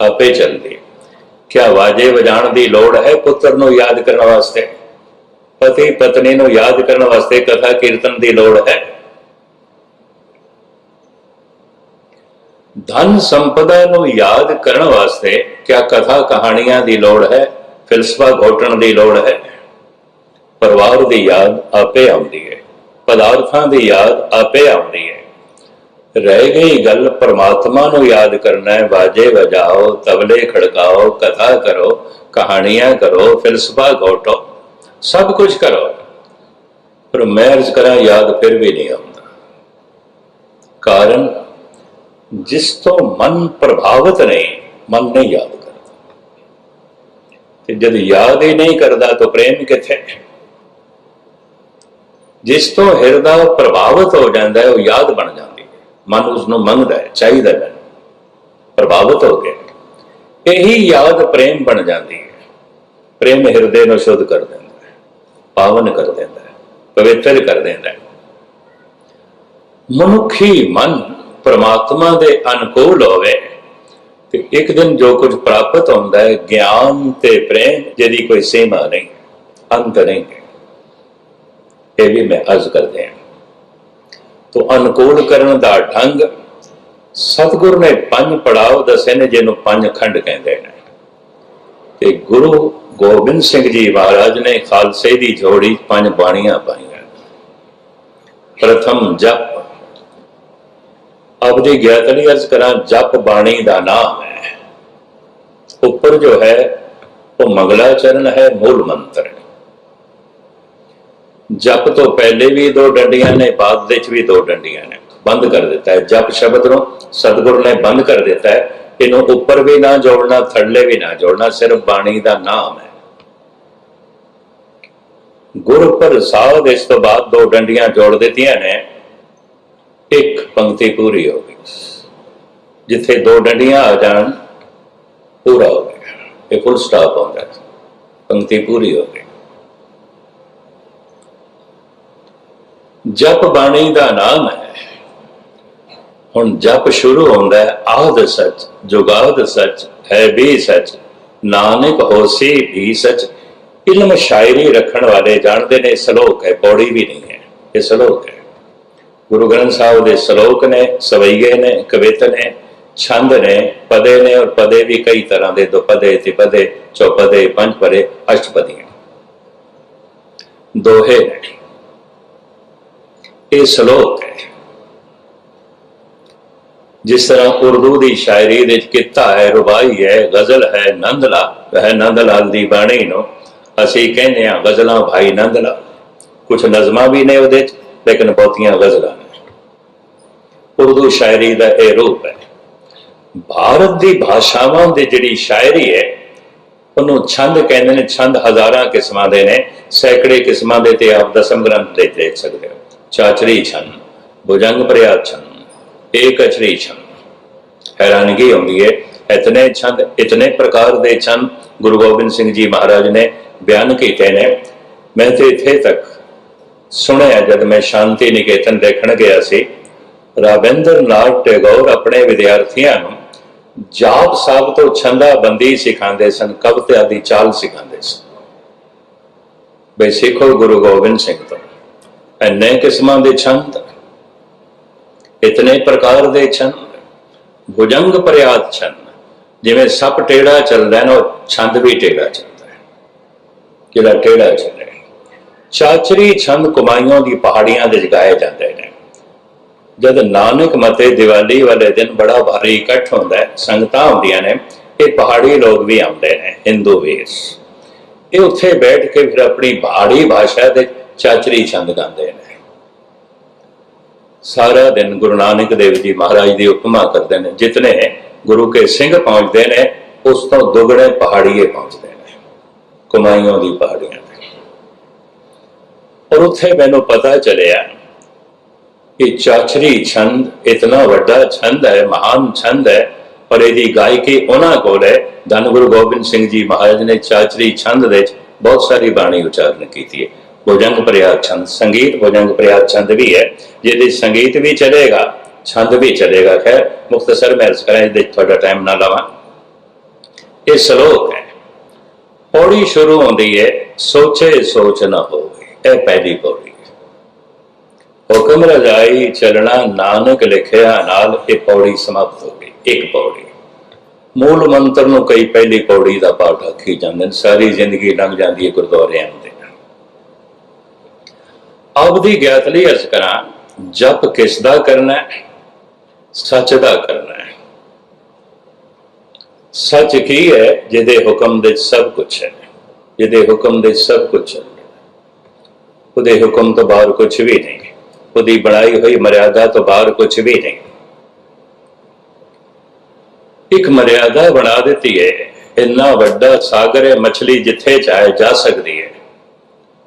ਆਪੇ ਚੱਲਦੀ ਹੈ। ਕਿਆ ਵਾਜੇ ਵਜਾਣ ਦੀ ਲੋੜ ਹੈ ਪੁੱਤਰ ਨੂੰ ਯਾਦ ਕਰਨ ਵਾਸਤੇ? ਪਤੀ ਪਤਨੀ ਨੂੰ ਯਾਦ ਕਰਨ ਵਾਸਤੇ ਕਥਾ ਕੀਰਤਨ ਦੀ ਲੋੜ ਹੈ? ਧਨ ਸੰਪਦਾ ਨੂੰ ਯਾਦ ਕਰਨ ਵਾਸਤੇ ਕਿਆ ਕਥਾ ਕਹਾਣੀਆਂ ਦੀ ਲੋੜ ਹੈ? ਫਿਲਸਫਾ ਘੋਟਣ ਦੀ ਲੋੜ ਹੈ। ਪਰਿਵਾਰ ਦੀ ਯਾਦ ਆਪੇ ਆਉਂਦੀ ਹੈ। ਪਦਾਰਥਾਂ ਦੀ ਯਾਦ ਆਪੇ ਆਉਂਦੀ ਹੈ। ਰਹਿ ਗਈ ਗੱਲ ਪਰਮਾਤਮਾ ਨੂੰ ਯਾਦ ਕਰਨਾ ਹੈ। ਬਾਜੇ ਵਜਾਓ, ਤਬਲੇ ਖੜਕਾਓ, ਕਥਾ ਕਰੋ, ਕਹਾਣੀਆਂ ਕਰੋ, ਫਿਲਸਫਾ ਘੋਟੋ। ਸਭ ਕੁਝ ਕਰੋ। ਪਰ ਮੈਂ ਅਰਜ਼ ਕਰਾਂ ਯਾਦ ਫਿਰ ਵੀ ਨਹੀਂ ਆਉਂਦਾ। ਕਾਰਨ, ਜਿਸ ਤੋਂ ਮਨ ਪ੍ਰਭਾਵਿਤ ਨਹੀਂ, ਮਨ ਨਹੀਂ ਯਾਦ ਤੇ ਜਦ ਯਾਦ ਹੀ ਨਹੀਂ ਕਰਦਾ ਤਾਂ ਪ੍ਰੇਮ ਕਿੱਥੇ? ਜਿਸ ਤੋਂ ਹਿਰਦਾ ਪ੍ਰਭਾਵਿਤ ਹੋ ਜਾਂਦਾ ਹੈ, ਉਹ ਯਾਦ ਬਣ ਜਾਂਦੀ ਹੈ। ਮਨ ਉਸ ਨੂੰ ਮੰਗਦਾ ਹੈ, ਚਾਹੀਦਾ ਹੈ। ਮੈਨੂੰ ਪ੍ਰਭਾਵਿਤ ਹੋ ਗਿਆ ਇਹੀ ਯਾਦ ਪ੍ਰੇਮ ਬਣ ਜਾਂਦੀ ਹੈ। ਪ੍ਰੇਮ ਹਿਰਦੇ ਨੂੰ ਸ਼ੁੱਧ ਕਰ ਦਿੰਦਾ ਹੈ, ਪਾਵਨ ਕਰ ਦਿੰਦਾ ਹੈ, ਪਵਿੱਤਰ ਕਰ ਦਿੰਦਾ ਹੈ। ਮਨੁੱਖੀ ਮਨ ਪਰਮਾਤਮਾ ਦੇ ਅਨੁਕੂਲ ਹੋਵੇ ਤੇ ਇੱਕ ਦਿਨ ਜੋ ਕੁਝ ਪ੍ਰਾਪਤ ਹੁੰਦਾ ਹੈ, ਗਿਆਨ ਤੇ ਪ੍ਰੇਮ ਜਿਹਦੀ ਕੋਈ ਸੀਮਾ ਨਹੀਂ, ਅੰਤ ਨਹੀਂ ਇਹ ਵੀ ਮੈਂ ਅਰਜ਼ ਕਰਦੇ ਹਾਂ। ਤੋਂ ਅਨੁਕੂਲ ਕਰਨ ਦਾ ਢੰਗ ਸਤਿਗੁਰ ਨੇ ਪੰਜ ਪੜਾਅ ਦੱਸੇ ਨੇ, ਜਿਹਨੂੰ ਪੰਜ ਖੰਡ ਕਹਿੰਦੇ ਨੇ। ਤੇ ਗੁਰੂ ਗੋਬਿੰਦ ਸਿੰਘ ਜੀ ਮਹਾਰਾਜ ਨੇ ਖਾਲਸੇ ਦੀ ਜੋੜੀ ਪੰਜ ਬਾਣੀਆਂ ਪਾਈਆਂ ਪ੍ਰਥਮ ਜਪ ਅਬ ਦੀ ਅਰਜ਼ ਕਰਾਂ ਜਪ ਬਾਣੀ ਦਾ ਨਾਮ ਹੈ ਉੱਪਰ ਜੋ ਹੈ ਉਹ ਮੰਗਲਾ ਚਰਨ ਹੈ ਮੂਲ ਮੰਤਰ ਜਪ ਤੋਂ ਪਹਿਲੇ ਵੀ ਦੋ ਡੰਡੀਆਂ ਨੇ ਬਾਅਦ ਵਿੱਚ ਵੀ ਦੋ ਡੰਡੀਆਂ ਨੇ ਬੰਦ ਕਰ ਦਿੱਤਾ ਹੈ ਜਪ ਸ਼ਬਦ ਨੂੰ ਸਤਿਗੁਰ ਨੇ ਬੰਦ ਕਰ ਦਿੱਤਾ ਹੈ ਇਹਨੂੰ ਉੱਪਰ ਵੀ ਨਾ ਜੋੜਨਾ ਥੱਲੇ ਵੀ ਨਾ ਜੋੜਨਾ ਸਿਰਫ ਬਾਣੀ ਦਾ ਨਾਮ ਹੈ ਗੁਰ ਪ੍ਰਸਾਦ ਇਸ ਤੋਂ ਬਾਅਦ ਦੋ ਡੰਡੀਆਂ ਜੋੜ ਦਿੱਤੀਆਂ ਨੇ ਇੱਕ ਪੰਕਤੀ ਪੂਰੀ ਹੋ ਗਈ। ਜਿੱਥੇ ਦੋ ਡੰਡੀਆਂ ਆ ਜਾਣ, ਪੂਰਾ ਹੋ ਗਿਆ। ਇਹ ਫੁੱਲ ਸਟਾਪ ਆਉਂਦਾ ਪੰਕਤੀ ਪੂਰੀ ਹੋ ਗਈ। ਜਪ ਬਾਣੀ ਦਾ ਨਾਮ ਹੈ। ਹੁਣ ਜਪ ਸ਼ੁਰੂ ਹੁੰਦਾ ਹੈ, ਆਦ ਸੱਚ, ਜੁਗਾਦ ਸੱਚ, ਹੈ ਵੀ ਸੱਚ, ਨਾਨਕ ਹੋਸੀ ਵੀ ਸੱਚ। ਇਲਮ ਸ਼ਾਇਰੀ ਰੱਖਣ ਵਾਲੇ ਜਾਣਦੇ ਨੇ ਸ਼ਲੋਕ ਹੈ, ਪੌੜੀ ਵੀ ਨਹੀਂ ਹੈ, ਇਹ ਸ਼ਲੋਕ ਹੈ। ਗੁਰੂ ਗ੍ਰੰਥ ਸਾਹਿਬ ਦੇ ਸ਼ਲੋਕ ਨੇ, ਸਵਈਏ ਨੇ, ਕਵਿਤ ਨੇ, ਛੰਦ ਨੇ, ਪਦੇ ਨੇ ਔਰ ਪਦੇ ਵੀ ਕਈ ਤਰ੍ਹਾਂ ਦੇ ਦੁਪਦੇ ਤਿਪਦੇ, ਚੌਪਦੇ, ਪੰਜਪਦੇ, ਅਸ਼ਟਪਦੀਆਂ ਦੋਹੇ ਇਹ ਸ਼ਲੋਕ ਹੈ। ਜਿਸ ਤਰ੍ਹਾਂ ਉਰਦੂ ਦੀ ਸ਼ਾਇਰੀ ਦੇ ਵਿੱਚ ਕਿੱਤਾ ਹੈ ਰੁਬਾਈ ਹੈ, ਗਜ਼ਲ ਹੈ, ਨੰਦਲਾ ਹੈ ਨੰਦ ਲਾਲ ਦੀ ਬਾਣੀ ਨੂੰ ਅਸੀਂ ਕਹਿੰਦੇ ਹਾਂ, ਗਜ਼ਲਾਂ ਭਾਈ ਨੰਦਲਾ ਕੁਝ ਨਜ਼ਮਾਂ ਵੀ ਨੇ ਉਹਦੇ ਚ ਲੇਕਿਨ ਬਹੁਤੀਆਂ ਗਜ਼ਲਾਂ ਨੇ ਉਰਦੂ ਸ਼ਾਇਰੀ ਦਾ ਇਹ ਰੂਪ ਹੈ। ਭਾਰਤ ਦੀ ਭਾਸ਼ਾਵਾਂ ਦੀ ਜਿਹੜੀ ਸ਼ਾਇਰੀ ਹੈ, ਉਹਨੂੰ ਛੰਦ ਕਹਿੰਦੇ ਨੇ, ਛੰਦ ਹਜ਼ਾਰਾਂ ਕਿਸਮਾਂ ਦੇ ਨੇ, ਸੈਂਕੜੇ ਕਿਸਮਾਂ ਦੇ ਤੇ ਆਪ ਦਸਮ ਗ੍ਰੰਥ ਦੇ ਦੇਖ ਸਕਦੇ ਹੋ। ਚਾਚਰੀ ਛੰਦ, ਭੁਜੰਗ ਪ੍ਰਿਆਦ ਛੰਦ ਏਕ ਅਚਰੀ ਛੰਦ। ਹੈਰਾਨਗੀ ਹੁੰਦੀ ਹੈ, ਇਤਨੇ ਛੰਦ, ਇਤਨੇ ਪ੍ਰਕਾਰ ਦੇ ਛੰਦ, ਗੁਰੂ ਗੋਬਿੰਦ ਸਿੰਘ ਜੀ ਮਹਾਰਾਜ ਨੇ ਬਿਆਨ ਕੀਤੇ ਨੇ। ਮੈਂ ਤੇ ਇੱਥੇ ਤੱਕ ਸੁਣਿਆ, ਜਦ ਮੈਂ ਸ਼ਾਂਤੀ ਨਿਕੇਤਨ ਦੇਖਣ ਗਿਆ ਸੀ ਰਾਵਿੰਦਰ ਨਾਥ ਟੈਗੋਰ ਆਪਣੇ ਵਿਦਿਆਰਥੀਆਂ ਨੂੰ ਜਾਪ ਸਾਹਿਬ ਤੋਂ ਛੰਦਾ ਬੰਦੀ ਸਿਖਾਉਂਦੇ ਸਨ, ਕਵਿਤਾ ਦੀ ਚਾਲ ਸਿਖਾਉਂਦੇ ਸਨ। ਬਈ ਸਿੱਖੋ ਗੁਰੂ ਗੋਬਿੰਦ ਸਿੰਘ ਤੋਂ। ਇੰਨੇ ਕਿਸਮਾਂ ਦੇ ਛੰਦ ਇਤਨੇ ਪ੍ਰਕਾਰ ਦੇ ਛੰਦ ਭੁਜੰਗ ਪ੍ਰਿਆਤ ਛੰਦ ਜਿਵੇਂ ਸੱਪ ਟੇੜਾ ਚੱਲਦਾ ਹੈ ਨਾ ਛੰਦ ਵੀ ਟੇੜਾ ਚੱਲਦਾ ਹੈ। ਜਿਹੜਾ ਟੇੜਾ ਚੱਲੇ? ਚਾਚਰੀ ਛੰਦ ਕੁਮਾਈਆਂ ਦੀ ਪਹਾੜੀਆਂ ਦੇ ਜਗਾਏ ਜਾਂਦੇ ਨੇ। ਜਦ ਨਾਨਕ ਮਤੇ ਦੀਵਾਲੀ ਵਾਲੇ ਦਿਨ ਬੜਾ ਭਾਰੀ ਇਕੱਠ ਹੁੰਦਾ ਹੈ, ਸੰਗਤਾਂ ਹੁੰਦੀਆਂ ਨੇ, ਇਹ ਪਹਾੜੀ ਲੋਕ ਵੀ ਆਉਂਦੇ ਨੇ ਹਿੰਦੂ ਵੀਰ ਇਹ ਉੱਥੇ ਬੈਠ ਕੇ ਫਿਰ ਆਪਣੀ ਪਹਾੜੀ ਭਾਸ਼ਾ ਦੇ ਚਾਚਰੀ ਛੰਦ ਗਾਉਂਦੇ ਨੇ। ਸਾਰਾ ਦਿਨ ਗੁਰੂ ਨਾਨਕ ਦੇਵ ਜੀ ਮਹਾਰਾਜ ਦੀ ਉਪਮਾ ਕਰਦੇ ਨੇ, ਜਿਤਨੇ ਗੁਰੂ ਕੇ ਸਿੰਘ ਪਹੁੰਚਦੇ ਨੇ, ਉਸ ਤੋਂ ਦੁਗਣੇ ਪਹਾੜੀਏ ਪਹੁੰਚਦੇ ਨੇ ਕੁਮਾਈਆਂ ਦੀ ਪਹਾੜੀਆਂ ਤੇ। ਔਰ ਉੱਥੇ ਮੈਨੂੰ ਪਤਾ ਚੱਲਿਆ ਕਿ ਚਾਚਰੀ ਛੰਦ ਇਤਨਾ ਵੱਡਾ ਛੰਦ ਹੈ, ਮਹਾਨ ਛੰਦ ਹੈ, ਪਰ ਇਹਦੀ ਗਾਇਕੀ ਉਹਨਾਂ ਕੋਲ ਹੈ। ਧੰਨ ਗੁਰੂ ਗੋਬਿੰਦ ਸਿੰਘ ਜੀ ਮਹਾਰਾਜ ਨੇ ਚਾਚਰੀ ਛੰਦ ਦੇ ਵਿੱਚ ਬਹੁਤ ਸਾਰੀ ਬਾਣੀ ਉਚਾਰਨ ਕੀਤੀ ਹੈ। ਭੁਜੰਗ ਪ੍ਰਿਆਦ ਛੰਦ, ਸੰਗੀਤ ਭੁਜੰਗ ਪ੍ਰਿਆਦ ਛੰਦ ਵੀ ਹੈ। ਜਿਹਦੇ ਸੰਗੀਤ ਵੀ ਚਲੇਗਾ, ਛੰਦ ਵੀ ਚਲੇਗਾ। ਖੈਰ, ਮੁਖਤਸਰ ਮੈਂ ਅਰਜ਼ ਕਰਾਂ ਇਹਦੇ ਤੁਹਾਡਾ ਟਾਈਮ ਨਾ ਲਵਾਂ। ਇਹ ਸ਼ਲੋਕ ਹੈ, ਪੌੜੀ ਸ਼ੁਰੂ ਹੁੰਦੀ ਹੈ, ਸੋਚੇ ਸੋਚ ਨਾ ਹੋਵੇ, ਇਹ ਪਹਿਲੀ ਪੌੜੀ। ਹੁਕਮ ਰਜਾਈ ਚਲਣਾ ਨਾਨਕ ਲਿਖਿਆ ਨਾਲ ਇਹ ਪੌੜੀ ਸਮਾਪਤ ਹੋ ਗਈ, ਇੱਕ ਪੌੜੀ। ਮੂਲ ਮੰਤਰ ਨੂੰ ਕਈ ਪਹਿਲੀ ਪੌੜੀ ਦਾ ਪਾਠ ਆਖੀ ਜਾਂਦੇ ਨੇ, ਸਾਰੀ ਜ਼ਿੰਦਗੀ ਲੰਘ ਜਾਂਦੀ ਹੈ ਗੁਰਦੁਆਰਿਆਂ ਦੇ ਆਪਦੀ ਗਿਆਤ ਲਈ ਅਰਜ਼ ਕਰਾਂ, ਜਪ ਕਿਸ ਦਾ ਕਰਨਾ ਹੈ? ਸੱਚ ਦਾ ਕਰਨਾ ਹੈ। ਸੱਚ ਕੀ ਹੈ? ਜਿਹਦੇ ਹੁਕਮ ਦੇ ਸਭ ਕੁਝ ਹੈ। ਜਿਹਦੇ ਹੁਕਮ ਦੇ ਸਭ ਕੁਝ ਹੈ। ਉਹਦੇ ਹੁਕਮ ਤੋਂ ਬਾਹਰ ਕੁਝ ਵੀ ਨਹੀਂ। ਉਹਦੀ ਬਣਾਈ ਹੋਈ ਮਰਿਆਦਾ ਤੋਂ ਬਾਹਰ ਕੁਝ ਵੀ ਨਹੀਂ ਇੱਕ ਮਰਿਆਦਾ ਬਣਾ ਦਿੱਤੀ ਹੈ ਇੰਨਾ ਵੱਡਾ ਸਾਗਰ ਹੈ ਮੱਛਲੀ ਜਿੱਥੇ ਚਾਹੇ ਜਾ ਸਕਦੀ ਹੈ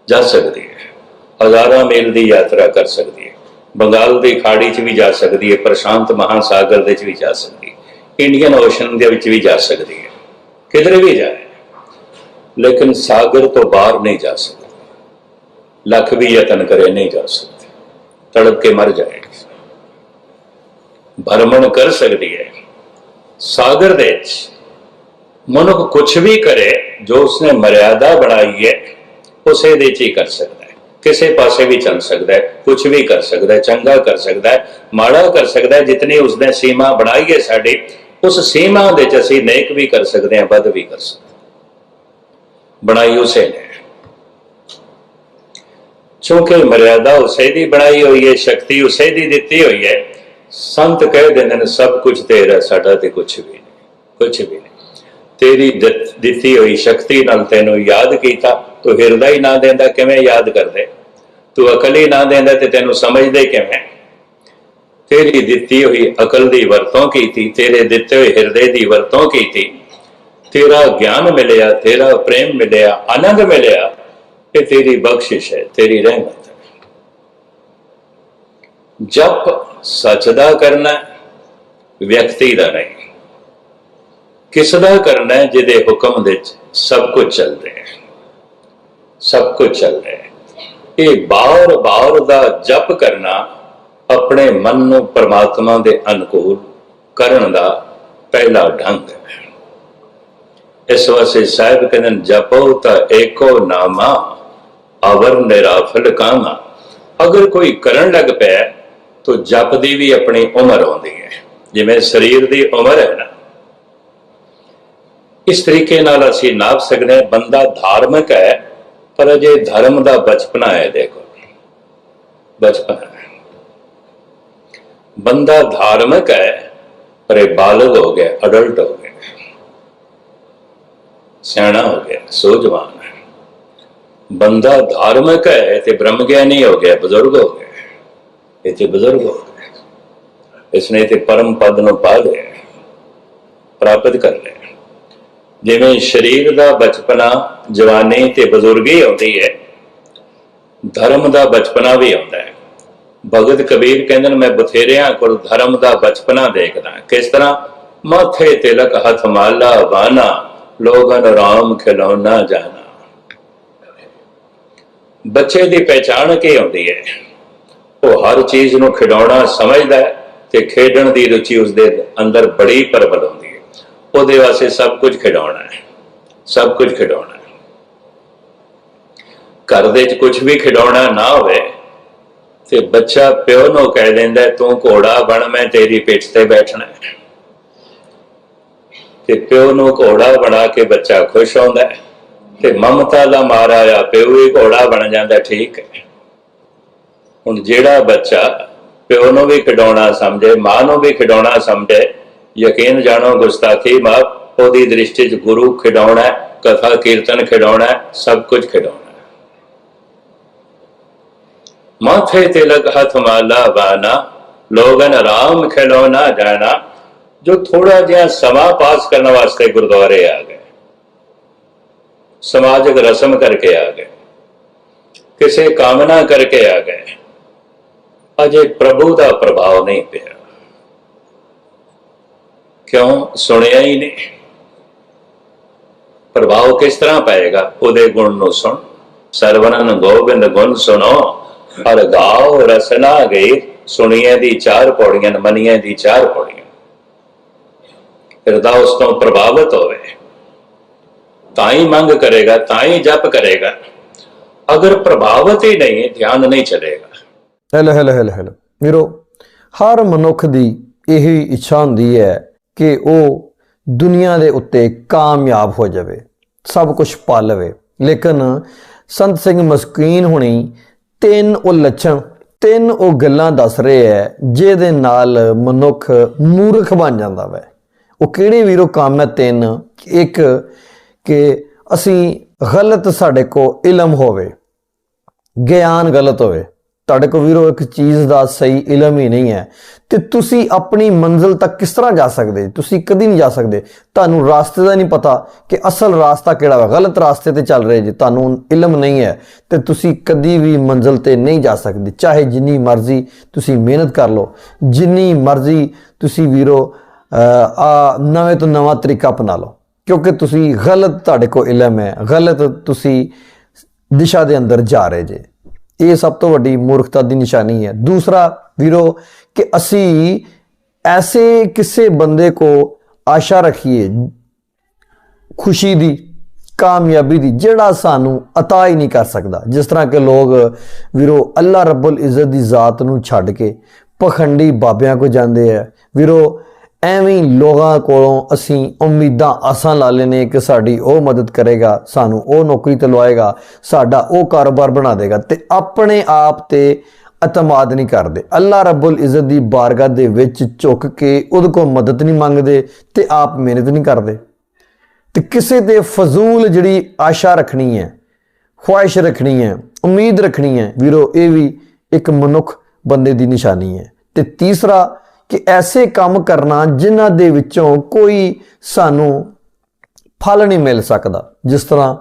ਜਾ ਸਕਦੀ ਹੈ ਹਜ਼ਾਰਾਂ ਮੀਲ ਦੀ ਯਾਤਰਾ ਕਰ ਸਕਦੀ ਹੈ ਬੰਗਾਲ ਦੀ ਖਾੜੀ 'ਚ ਵੀ ਜਾ ਸਕਦੀ ਹੈ ਪ੍ਰਸ਼ਾਂਤ ਮਹਾਸਾਗਰ ਦੇ 'ਚ ਵੀ ਜਾ ਸਕਦੀ ਹੈ ਇੰਡੀਅਨ ਓਸ਼ਨ ਦੇ ਵਿੱਚ ਵੀ ਜਾ ਸਕਦੀ ਹੈ ਕਿਧਰੇ ਵੀ ਜਾਏ ਲੇਕਿਨ ਸਾਗਰ ਤੋਂ ਬਾਹਰ ਨਹੀਂ ਜਾ ਸਕਦੀ ਲੱਖ ਵੀ ਯਤਨ ਕਰੇ ਨਹੀਂ ਜਾ ਸਕਦੀ ਤੜਪ ਕੇ ਮਰ ਜਾਏਗੀ। ਭਰਮਣ ਕਰ ਸਕਦੀ ਹੈ। ਸਾਗਰ ਦੇ ਵਿੱਚ ਮਨੁੱਖ ਕੁਝ ਵੀ ਕਰੇ, ਜੋ ਉਸਨੇ ਮਰਿਆਦਾ ਬਣਾਈ ਹੈ, ਉਸੇ ਦੇ ਚ ਹੀ ਕਰ ਸਕਦਾ ਹੈ। ਕਿਸੇ ਪਾਸੇ ਵੀ ਚੱਲ ਸਕਦਾ ਹੈ ਕੁਝ ਵੀ ਕਰ ਸਕਦਾ ਹੈ, ਚੰਗਾ ਕਰ ਸਕਦਾ ਹੈ, ਮਾੜਾ ਕਰ ਸਕਦਾ ਹੈ, ਜਿਤਨੀ ਉਸਨੇ ਸੀਮਾ ਬਣਾਈ ਹੈ ਸਾਡੀ, ਉਸ ਸੀਮਾ ਦੇ ਚ ਅਸੀਂ ਨੇਕ ਵੀ ਕਰ ਸਕਦੇ ਹਾਂ ਬਦ ਵੀ ਕਰ ਸਕਦੇ ਬਣਾਈ ਉਸੇ ਨੇ। ਕਿਉਂਕਿ ਮਰਿਆਦਾ ਉਸੇ ਦੀ ਬਣਾਈ ਹੋਈ ਹੈ ਸ਼ਕਤੀ ਉਸੇ ਦੀ ਦਿੱਤੀ ਹੋਈ ਹੈ ਸੰਤ ਕਹਿ ਦਿੰਦੇ ਨੇ ਸਭ ਕੁਝ ਤੇਰਾ ਸਾਡਾ ਤੇ ਕੁਝ ਵੀ ਨਹੀਂ ਕੁਝ ਵੀ ਨਹੀਂ ਤੇਰੀ ਦਿੱਤੀ ਹੋਈ ਸ਼ਕਤੀ ਨਾਲ ਤੈਨੂੰ ਯਾਦ ਕੀਤਾ ਤੂੰ ਹਿਰਦਾ ਹੀ ਨਾ ਦਿੰਦਾ ਕਿਵੇਂ ਯਾਦ ਕਰਦੇ ਤੂੰ ਅਕਲ ਹੀ ਨਾ ਦਿੰਦਾ ਤੇ ਤੈਨੂੰ ਸਮਝਦੇ ਕਿਵੇਂ ਤੇਰੀ ਦਿੱਤੀ ਹੋਈ ਅਕਲ ਦੀ ਵਰਤੋਂ ਕੀਤੀ ਤੇਰੇ ਦਿੱਤੇ ਹੋਏ ਹਿਰਦੇ ਦੀ ਵਰਤੋਂ ਕੀਤੀ ਤੇਰਾ ਗਿਆਨ ਮਿਲਿਆ ਤੇਰਾ ਪ੍ਰੇਮ ਮਿਲਿਆ ਆਨੰਦ ਮਿਲਿਆ ਇਹ ਤੇਰੀ ਬਖਸ਼ਿਸ਼ ਹੈ ਤੇਰੀ ਰਹਿਮਤ ਹੈ ਜਪ ਸੱਚ ਦਾ ਕਰਨਾ ਵਿਅਕਤੀ ਦਾ ਨਹੀਂ ਕਿਸ ਦਾ ਕਰਨਾ ਜਿਹਦੇ ਹੁਕਮ ਵਿੱਚ ਸਭ ਕੁਝ ਚੱਲ ਹੈ ਸਭ ਕੁਝ ਚੱਲ ਹੈ ਇਹ ਬਾਰ-ਬਾਰ ਦਾ ਜਪ ਕਰਨਾ ਆਪਣੇ ਮਨ ਨੂੰ ਪਰਮਾਤਮਾ ਦੇ ਅਨੁਕੂਲ ਕਰਨ ਦਾ ਪਹਿਲਾ ਢੰਗ ਹੈ ਇਸ ਵਾਸਤੇ ਸਾਹਿਬ ਕਹਿੰਦੇ ਜਪੋ ਤਾਂ ਏਕੋ ਨਾਮਾ ਅਵਰ ਨਿਰਾਫਲ ਕਾਮਾ। ਅਗਰ ਕੋਈ ਕਰਨ ਲੱਗ ਪਿਆ ਤਾਂ ਜਪ ਦੀ ਵੀ ਆਪਣੀ ਉਮਰ ਆਉਂਦੀ ਹੈ। ਜਿਵੇਂ ਸਰੀਰ ਦੀ ਉਮਰ ਹੈ ਨਾ। ਇਸ ਤਰੀਕੇ ਨਾਲ ਅਸੀਂ ਨਾਪ ਸਕਦੇ ਹਾਂ, ਬੰਦਾ ਧਾਰਮਿਕ ਹੈ, ਪਰ ਅਜੇ ਧਰਮ ਦਾ ਬਚਪਨਾ ਹੈ, ਦੇਖੋ। ਬਚਪਨਾ ਹੈ। ਬੰਦਾ ਧਾਰਮਿਕ ਹੈ, ਪਰ ਇਹ ਬਾਲਗ ਹੋ ਗਿਆ, ਅਡਲਟ ਹੋ ਗਿਆ। ਸਿਆਣਾ ਹੋ ਗਿਆ, ਸੋਝਵਾਨ। ਹੈ ਬੰਦਾ ਧਾਰਮਿਕ ਹੈ ਤੇ ਬ੍ਰਹਮ ਗਿਆਨੀ ਹੋ ਗਿਆ, ਬਜ਼ੁਰਗ ਹੋ ਗਿਆ। ਇਹ ਤੇ ਬਜ਼ੁਰਗ ਹੋ ਗਿਆ। ਇਸਨੇ ਤੇ ਪਰਮ ਪਦ ਨੂੰ ਪਾ ਲਿਆ, ਪ੍ਰਾਪਤ ਕਰ ਲਿਆ। ਜਿਵੇਂ ਸਰੀਰ ਦਾ ਬਚਪਨਾ ਜਵਾਨੀ ਤੇ ਬਜ਼ੁਰਗੀ ਆਉਂਦੀ ਹੈ, ਧਰਮ ਦਾ ਬਚਪਨਾ ਵੀ ਆਉਂਦਾ ਹੈ। ਭਗਤ ਕਬੀਰ ਕਹਿੰਦੇ ਨੇ, ਮੈਂ ਬਥੇਰਿਆਂ ਕੋਲ ਧਰਮ ਦਾ ਬਚਪਨਾ ਦੇਖਦਾ ਕਿਸ ਤਰ੍ਹਾਂ? ਮਾਥੇ ਤਿਲਕ ਹੱਥ ਮਾਲਾ ਬਾਨਾ ਲੋਗਨ ਰਾਮ ਖਿਲੌਣਾ ਜਾਣਾ। ਬੱਚੇ ਦੀ ਪਹਿਚਾਣ ਕੀ ਹੁੰਦੀ ਹੈ? ਉਹ ਹਰ ਚੀਜ਼ ਨੂੰ ਖਿਡੌਣਾ ਸਮਝਦਾ ਹੈ ਤੇ ਖੇਡਣ ਦੀ ਰੁਚੀ ਉਸਦੇ ਅੰਦਰ ਬੜੀ ਪ੍ਰਬਲ ਹੁੰਦੀ ਹੈ। ਉਹਦੇ ਵਾਸਤੇ ਸਭ ਕੁਝ ਖਿਡੌਣਾ ਹੈ। ਸਭ ਕੁਝ ਖਿਡੌਣਾ ਹੈ। ਘਰ ਦੇ ਵਿੱਚ ਕੁਝ ਵੀ ਖਿਡੌਣਾ ਨਾ ਹੋਵੇ ਤੇ ਬੱਚਾ ਪਿਓ ਨੂੰ ਕਹਿ ਦਿੰਦਾ ਤੂੰ ਘੋੜਾ ਬਣ, ਮੈਂ ਤੇਰੀ ਪਿੱਠ ਤੇ ਬੈਠਣਾ ਤੇ ਪਿਓ ਨੂੰ ਘੋੜਾ ਬਣਾ ਕੇ ਬੱਚਾ ਖੁਸ਼ ਹੁੰਦਾ ਹੈ। ਤੇ ਮਮਤਾ ਦਾ ਮਾਰਾ ਆ ਪਿਓ ਹੀ ਘੋੜਾ ਬਣ ਜਾਂਦਾ, ਠੀਕ ਹੈ ਹੁਣ ਜਿਹੜਾ ਬੱਚਾ ਪਿਓ ਨੂੰ ਵੀ ਖਿਡੌਣਾ ਸਮਝੇ, ਮਾਂ ਨੂੰ ਵੀ ਖਿਡੌਣਾ ਸਮਝੇ, ਯਕੀਨ ਜਾਣੋ ਗੁਸਤਾਖੀ, ਮਾਂ ਉਹਦੀ ਦ੍ਰਿਸ਼ਟੀ 'ਚ ਗੁਰੂ ਖਿਡੌਣਾ ਕਥਾ, ਕੀਰਤਨ ਖਿਡੌਣਾ ਸਭ ਕੁਝ ਖਿਡੌਣਾ ਹੈ। ਮਾਥੇ ਤਿਲਕ ਹੱਥ ਮਾਲਾ ਬਾਨਾ, ਲੋਗਨ ਆਰਾਮ ਖਿਡੌਣਾ ਜਾਣਾ, ਜੋ ਥੋੜਾ ਜਿਹਾ ਸਮਾਂ ਪਾਸ ਕਰਨ ਵਾਸਤੇ ਗੁਰਦੁਆਰੇ ਆ ਗਏ ਸਮਾਜਿਕ ਰਸਮ ਕਰਕੇ ਆ ਗਏ। ਕਿਸੇ ਕਾਮਨਾ ਕਰਕੇ ਆ ਗਏ। ਅਜੇ ਪ੍ਰਭੂ ਦਾ ਪ੍ਰਭਾਵ ਨਹੀਂ ਪਿਆ। ਕਿਉਂ? ਸੁਣਿਆ ਹੀ ਨਹੀਂ। ਪ੍ਰਭਾਵ ਕਿਸ ਤਰ੍ਹਾਂ ਪਏਗਾ? ਉਹਦੇ ਗੁਣ ਨੂੰ ਸੁਣ। ਸਰਵਨਨ ਗੋਬਿੰਦ ਗੁਣ ਸੁਣੋ। ਹਰ ਗਾਓ ਰਸਨਾ ਗਈ ਸੁਣੀਏ ਦੀ ਚਾਰ ਪੌੜੀਆਂ ਮਨੀਏ ਦੀ ਚਾਰ ਪੌੜੀਆਂ। ਹਿਰਦਾ ਉਸ ਤੋਂ ਪ੍ਰਭਾਵਿਤ ਹੋਵੇ। ਤਾਂ ਹੀ ਮੰਗ ਕਰੇਗਾ ਤਾਂ ਹੀ ਜਪ ਕਰੇਗਾ। ਅਗਰ ਪ੍ਰਭਾਵਿਤ ਹੀ ਨਹੀਂ, ਧਿਆਨ ਨਹੀਂ ਚਲੇਗਾ। Hello hello hello hello. ਵੀਰੋ, ਹਰ ਮਨੁੱਖ ਦੀ ਇਹੀ ਇੱਛਾ ਹੁੰਦੀ ਹੈ ਕਿ ਉਹ ਦੁਨੀਆ ਦੇ ਉੱਤੇ ਕਾਮਯਾਬ ਹੋ ਜਾਵੇ, ਸਭ ਕੁਝ ਪਾ ਲਵੇ ਲੇਕਿਨ ਸੰਤ ਸਿੰਘ ਮਸਕੀਨ ਹੁਣੀ ਤਿੰਨ ਉਹ ਲੱਛਣ, ਤਿੰਨ ਉਹ ਗੱਲਾਂ ਦੱਸ ਰਹੇ ਹੈ, ਜਿਹਦੇ ਨਾਲ ਮਨੁੱਖ ਮੂਰਖ ਬਣ ਜਾਂਦਾ ਵੈ। ਉਹ ਕਿਹੜੇ ਵੀਰੋ ਕੰਮ ਹੈ ਤਿੰਨ? ਇੱਕ ਕਿ ਅਸੀਂ ਗਲਤ ਸਾਡੇ ਕੋ ਇਲਮ ਹੋਵੇ, ਗਿਆਨ ਗਲਤ ਹੋਵੇ, ਤੁਹਾਡੇ ਕੋਲ ਵੀਰੋ ਇੱਕ ਚੀਜ਼ ਦਾ ਸਹੀ ਇਲਮ ਹੀ ਨਹੀਂ ਹੈ। ਤੇ ਤੁਸੀਂ ਆਪਣੀ ਮੰਜ਼ਿਲ ਤੱਕ ਕਿਸ ਤਰ੍ਹਾਂ ਜਾ ਸਕਦੇ? ਤੁਸੀਂ ਕਦੀ ਨਹੀਂ ਜਾ ਸਕਦੇ। ਤੁਹਾਨੂੰ ਰਾਸਤੇ ਦਾ ਨਹੀਂ ਪਤਾ ਕਿ ਅਸਲ ਰਾਸਤਾ ਕਿਹੜਾ ਹੈ ਗਲਤ ਰਾਸਤੇ ਤੇ ਚੱਲ ਰਹੇ ਜੀ, ਤੁਹਾਨੂੰ ਇਲਮ ਨਹੀਂ ਹੈ। ਤੇ ਤੁਸੀਂ ਕਦੀ ਵੀ ਮੰਜ਼ਿਲ ਤੇ ਨਹੀਂ ਜਾ ਸਕਦੇ। ਚਾਹੇ ਜਿੰਨੀ ਮਰਜ਼ੀ ਤੁਸੀਂ ਮਿਹਨਤ ਕਰ ਲਓ, ਜਿੰਨੀ ਮਰਜ਼ੀ ਤੁਸੀਂ ਵੀਰੋ ਆ ਨਵੇਂ ਤੋਂ ਨਵਾਂ ਤਰੀਕਾ ਅਪਣਾ ਲਓ। ਕਿਉਂਕਿ ਤੁਸੀਂ ਗਲਤ ਤੁਹਾਡੇ ਕੋਲ ਇਲਮ ਹੈ, ਗਲਤ ਤੁਸੀਂ ਦਿਸ਼ਾ ਦੇ ਅੰਦਰ ਜਾ ਰਹੇ ਜੇ। ਇਹ ਸਭ ਤੋਂ ਵੱਡੀ ਮੂਰਖਤਾ ਦੀ ਨਿਸ਼ਾਨੀ ਹੈ। ਦੂਸਰਾ ਵੀਰੋ ਕਿ ਅਸੀਂ ਐਸੇ ਕਿਸੇ ਬੰਦੇ ਕੋ ਆਸ਼ਾ ਰੱਖੀਏ, ਖੁਸ਼ੀ ਦੀ, ਕਾਮਯਾਬੀ ਦੀ, ਜਿਹੜਾ ਸਾਨੂੰ ਅਤਾ ਹੀ ਨਹੀਂ ਕਰ ਸਕਦਾ। ਜਿਸ ਤਰ੍ਹਾਂ ਕਿ ਲੋਕ ਵੀਰੋ ਅੱਲਾ ਰੱਬੁਲ ਇੱਜ਼ਤ ਦੀ ਜ਼ਾਤ ਨੂੰ ਛੱਡ ਕੇ ਪਖੰਡੀ ਬਾਬਿਆਂ ਕੋ ਜਾਂਦੇ ਆ। ਵੀਰੋ ਐਵੇਂ ਹੀ ਲੋਕਾਂ ਕੋਲੋਂ ਅਸੀਂ ਉਮੀਦਾਂ ਆਸਾਂ ਲਾ ਲੈਨੇ ਕਿ ਸਾਡੀ ਉਹ ਮਦਦ ਕਰੇਗਾ, ਸਾਨੂੰ ਉਹ ਨੌਕਰੀ ਤੇ ਲਵਾਏਗਾ, ਸਾਡਾ ਉਹ ਕਾਰੋਬਾਰ ਬਣਾ ਦੇਗਾ ਤੇ ਆਪਣੇ ਆਪ ਤੇ ਇਤਮਾਦ ਨਹੀਂ ਕਰਦੇ। ਅੱਲਾ ਰੱਬੁਲ ਇੱਜ਼ਤ ਦੀ ਬਾਰਗਾਹ ਦੇ ਵਿੱਚ ਝੁੱਕ ਕੇ ਉਹਦੇ ਕੋਲ ਮਦਦ ਨਹੀਂ ਮੰਗਦੇ ਤੇ ਆਪ ਮਿਹਨਤ ਨਹੀਂ ਕਰਦੇ। ਤੇ ਕਿਸੇ ਤੇ ਫਜ਼ੂਲ ਜਿਹੜੀ ਆਸ਼ਾ ਰੱਖਣੀ ਹੈ, ਖੁਆਇਸ਼ ਰੱਖਣੀ ਹੈ, ਉਮੀਦ ਰੱਖਣੀ ਹੈ, ਵੀਰੋ, ਇਹ ਵੀ ਇੱਕ ਮਨੁੱਖ ਬੰਦੇ ਦੀ ਨਿਸ਼ਾਨੀ ਹੈ। ਤੇ ਤੀਸਰਾ ਕਿ ਐਸੇ ਕੰਮ ਕਰਨਾ ਜਿਨ੍ਹਾਂ ਦੇ ਵਿੱਚੋਂ ਕੋਈ ਸਾਨੂੰ ਫਲ ਨਹੀਂ ਮਿਲ ਸਕਦਾ। ਜਿਸ ਤਰ੍ਹਾਂ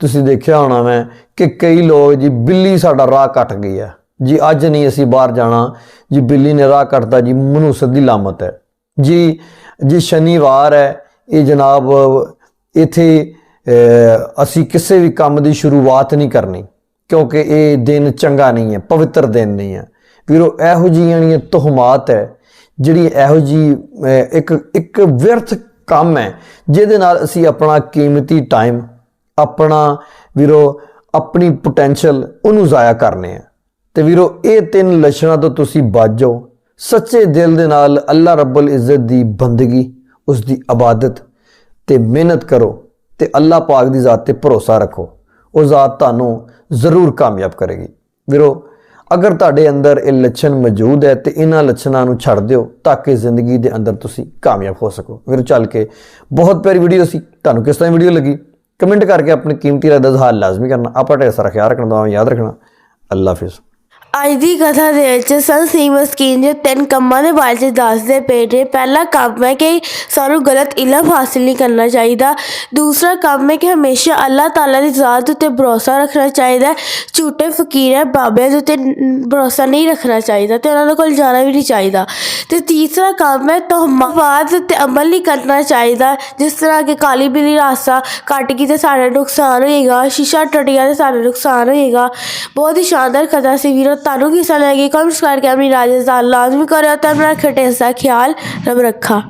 ਤੁਸੀਂ ਦੇਖਿਆ ਹੋਣਾ ਮੈਂ ਕਿ ਕਈ ਲੋਕ ਜੀ ਬਿੱਲੀ ਸਾਡਾ ਰਾਹ ਕੱਟ ਗਈ ਹੈ। ਜੀ ਅੱਜ ਨਹੀਂ ਅਸੀਂ ਬਾਹਰ ਜਾਣਾ। ਜੀ ਬਿੱਲੀ ਨੇ ਰਾਹ ਕੱਟਦਾ ਜੀ ਮਨੂਸਤ ਦੀ ਲਾਮਤ ਹੈ। ਜੀ ਜੀ ਸ਼ਨੀਵਾਰ ਹੈ, ਇਹ ਜਨਾਬ ਇਥੇ ਅਸੀਂ ਕਿਸੇ ਵੀ ਕੰਮ ਦੀ ਸ਼ੁਰੂਆਤ ਨਹੀਂ ਕਰਨੀ, ਕਿਉਂਕਿ ਇਹ ਦਿਨ ਚੰਗਾ ਨਹੀਂ ਹੈ, ਪਵਿੱਤਰ ਦਿਨ ਨਹੀਂ ਹੈ। ਵੀਰੋ, ਇਹੋ ਜਿਹੀਆਂ ਜਿਹੜੀਆਂ ਤੁਹਮਾਤ ਹੈ ਜਿਹੜੀ ਇਹੋ ਜੀ ਇੱਕ ਇੱਕ ਵਿਅਰਥ ਕੰਮ ਹੈ, ਜਿਹਦੇ ਨਾਲ ਅਸੀਂ ਆਪਣਾ ਕੀਮਤੀ ਟਾਈਮ ਆਪਣਾ ਵੀਰੋ, ਆਪਣੀ ਪੋਟੈਂਸ਼ੀਅਲ ਉਹਨੂੰ ਜ਼ਾਇਆ ਕਰਨੇ ਆ। ਤੇ ਵੀਰੋ, ਇਹ ਤਿੰਨ ਲੱਛਣਾਂ ਤੋਂ ਤੁਸੀਂ ਬਚ ਜਾਓ। ਸੱਚੇ ਦਿਲ ਦੇ ਨਾਲ ਅੱਲਾ ਰੱਬੁਲ ਇੱਜ਼ਤ ਦੀ ਬੰਦਗੀ ਉਸ ਦੀ ਇਬਾਦਤ ਤੇ ਮਿਹਨਤ ਕਰੋ ਤੇ ਅੱਲਾ ਪਾਕ ਦੀ ਜ਼ਾਤ ਤੇ ਭਰੋਸਾ ਰੱਖੋ। ਉਹ ਜ਼ਾਤ ਤੁਹਾਨੂੰ ਜ਼ਰੂਰ ਕਾਮਯਾਬ ਕਰੇਗੀ। ਵੀਰੋ ਅਗਰ ਤੁਹਾਡੇ ਅੰਦਰ ਇਹ ਲੱਛਣ ਮੌਜੂਦ ਹੈ ਤੇ ਇਹਨਾਂ ਲੱਛਣਾਂ ਨੂੰ ਛੱਡ ਦਿਓ ਤਾਂ ਕਿ ਜ਼ਿੰਦਗੀ ਦੇ ਅੰਦਰ ਤੁਸੀਂ ਕਾਮਯਾਬ ਹੋ ਸਕੋ। ਵੀਰੋ ਚੱਲ ਕੇ ਬਹੁਤ ਪਿਆਰੀ ਵੀਡੀਓ ਸੀ, ਤੁਹਾਨੂੰ ਕਿਸ ਤਰ੍ਹਾਂ ਵੀਡੀਓ ਲੱਗੀ? ਕਮੈਂਟ ਕਰਕੇ ਆਪਣੀ ਕੀਮਤੀ ਰਾਏ ਦਾ ਇਜ਼ਹਾਰ ਲਾਜ਼ਮੀ ਕਰਨਾ। ਆਪਾਂ ਢੇਰ ਸਾਰਾ ਖਿਆਲ ਰੱਖਣਾ ਦੁਆਵਾਂ ਯਾਦ ਰੱਖਣਾ। ਅੱਲਾ ਹਾਫਿਜ਼। ਅੱਜ ਦੀ ਕਥਾ ਦੇ ਵਿੱਚ ਸੰਤ ਸਿੰਘ ਮਸਕੀਨ ਜੀ ਤਿੰਨ ਕੰਮਾਂ ਦੇ ਬਾਰੇ ਚ ਦੱਸਦੇ ਪਏ ਨੇ। ਪਹਿਲਾ ਕੰਮ ਹੈ ਕਿ ਸਾਨੂੰ ਗਲਤ ਇਲਮ ਹਾਸਿਲ ਨਹੀਂ ਕਰਨਾ ਚਾਹੀਦਾ। ਦੂਸਰਾ ਕੰਮ ਹੈ ਕਿ ਹਮੇਸ਼ਾ ਅੱਲਾਹ ਤਾਲਾ ਦੀ ਜ਼ਾਤ ਉੱਤੇ ਭਰੋਸਾ ਰੱਖਣਾ ਚਾਹੀਦਾ ਝੂਠੇ ਫਕੀਰਾਂ ਬਾਬਿਆਂ ਦੇ ਉੱਤੇ ਭਰੋਸਾ ਨਹੀਂ ਰੱਖਣਾ ਚਾਹੀਦਾ ਤੇ ਉਹਨਾਂ ਦੇ ਕੋਲ ਜਾਣਾ ਵੀ ਨਹੀਂ ਚਾਹੀਦਾ। ਤੇ ਤੀਸਰਾ ਕੰਮ ਹੈ ਤੋਹਮਾਤ ਤੇ ਅਮਲ ਨਹੀਂ ਕਰਨਾ ਚਾਹੀਦਾ। ਜਿਸ ਤਰ੍ਹਾਂ ਕਿ ਕਾਲੀ ਬਿੱਲੀ ਰਾਸਾ ਕੱਟ ਗਈ ਤੇ ਸਾਡਾ ਨੁਕਸਾਨ ਹੋਏਗਾ, ਸ਼ੀਸ਼ਾ ਟੁੱਟ ਗਿਆ ਤੇ ਸਾਡਾ ਨੁਕਸਾਨ ਹੋਏਗਾ। ਬਹੁਤ ਹੀ ਸ਼ਾਨਦਾਰ ਕਥਾ ਸੀ ਵੀਰੋ ਤੁਹਾਨੂੰ ਕਿਸ ਤਰ੍ਹਾਂ ਲੱਗੀ ਕਮੈਂਟਸ ਕਰਕੇ ਆਪਣੀ ਰਾਏ ਦਾ ਲਾਜ਼ਮੀ ਕਰਿਓ ਤੇ ਆਪਣਾ ਖਟੇ ਦਾ ਖਿਆਲ ਰੱਬ ਰੱਖਾ।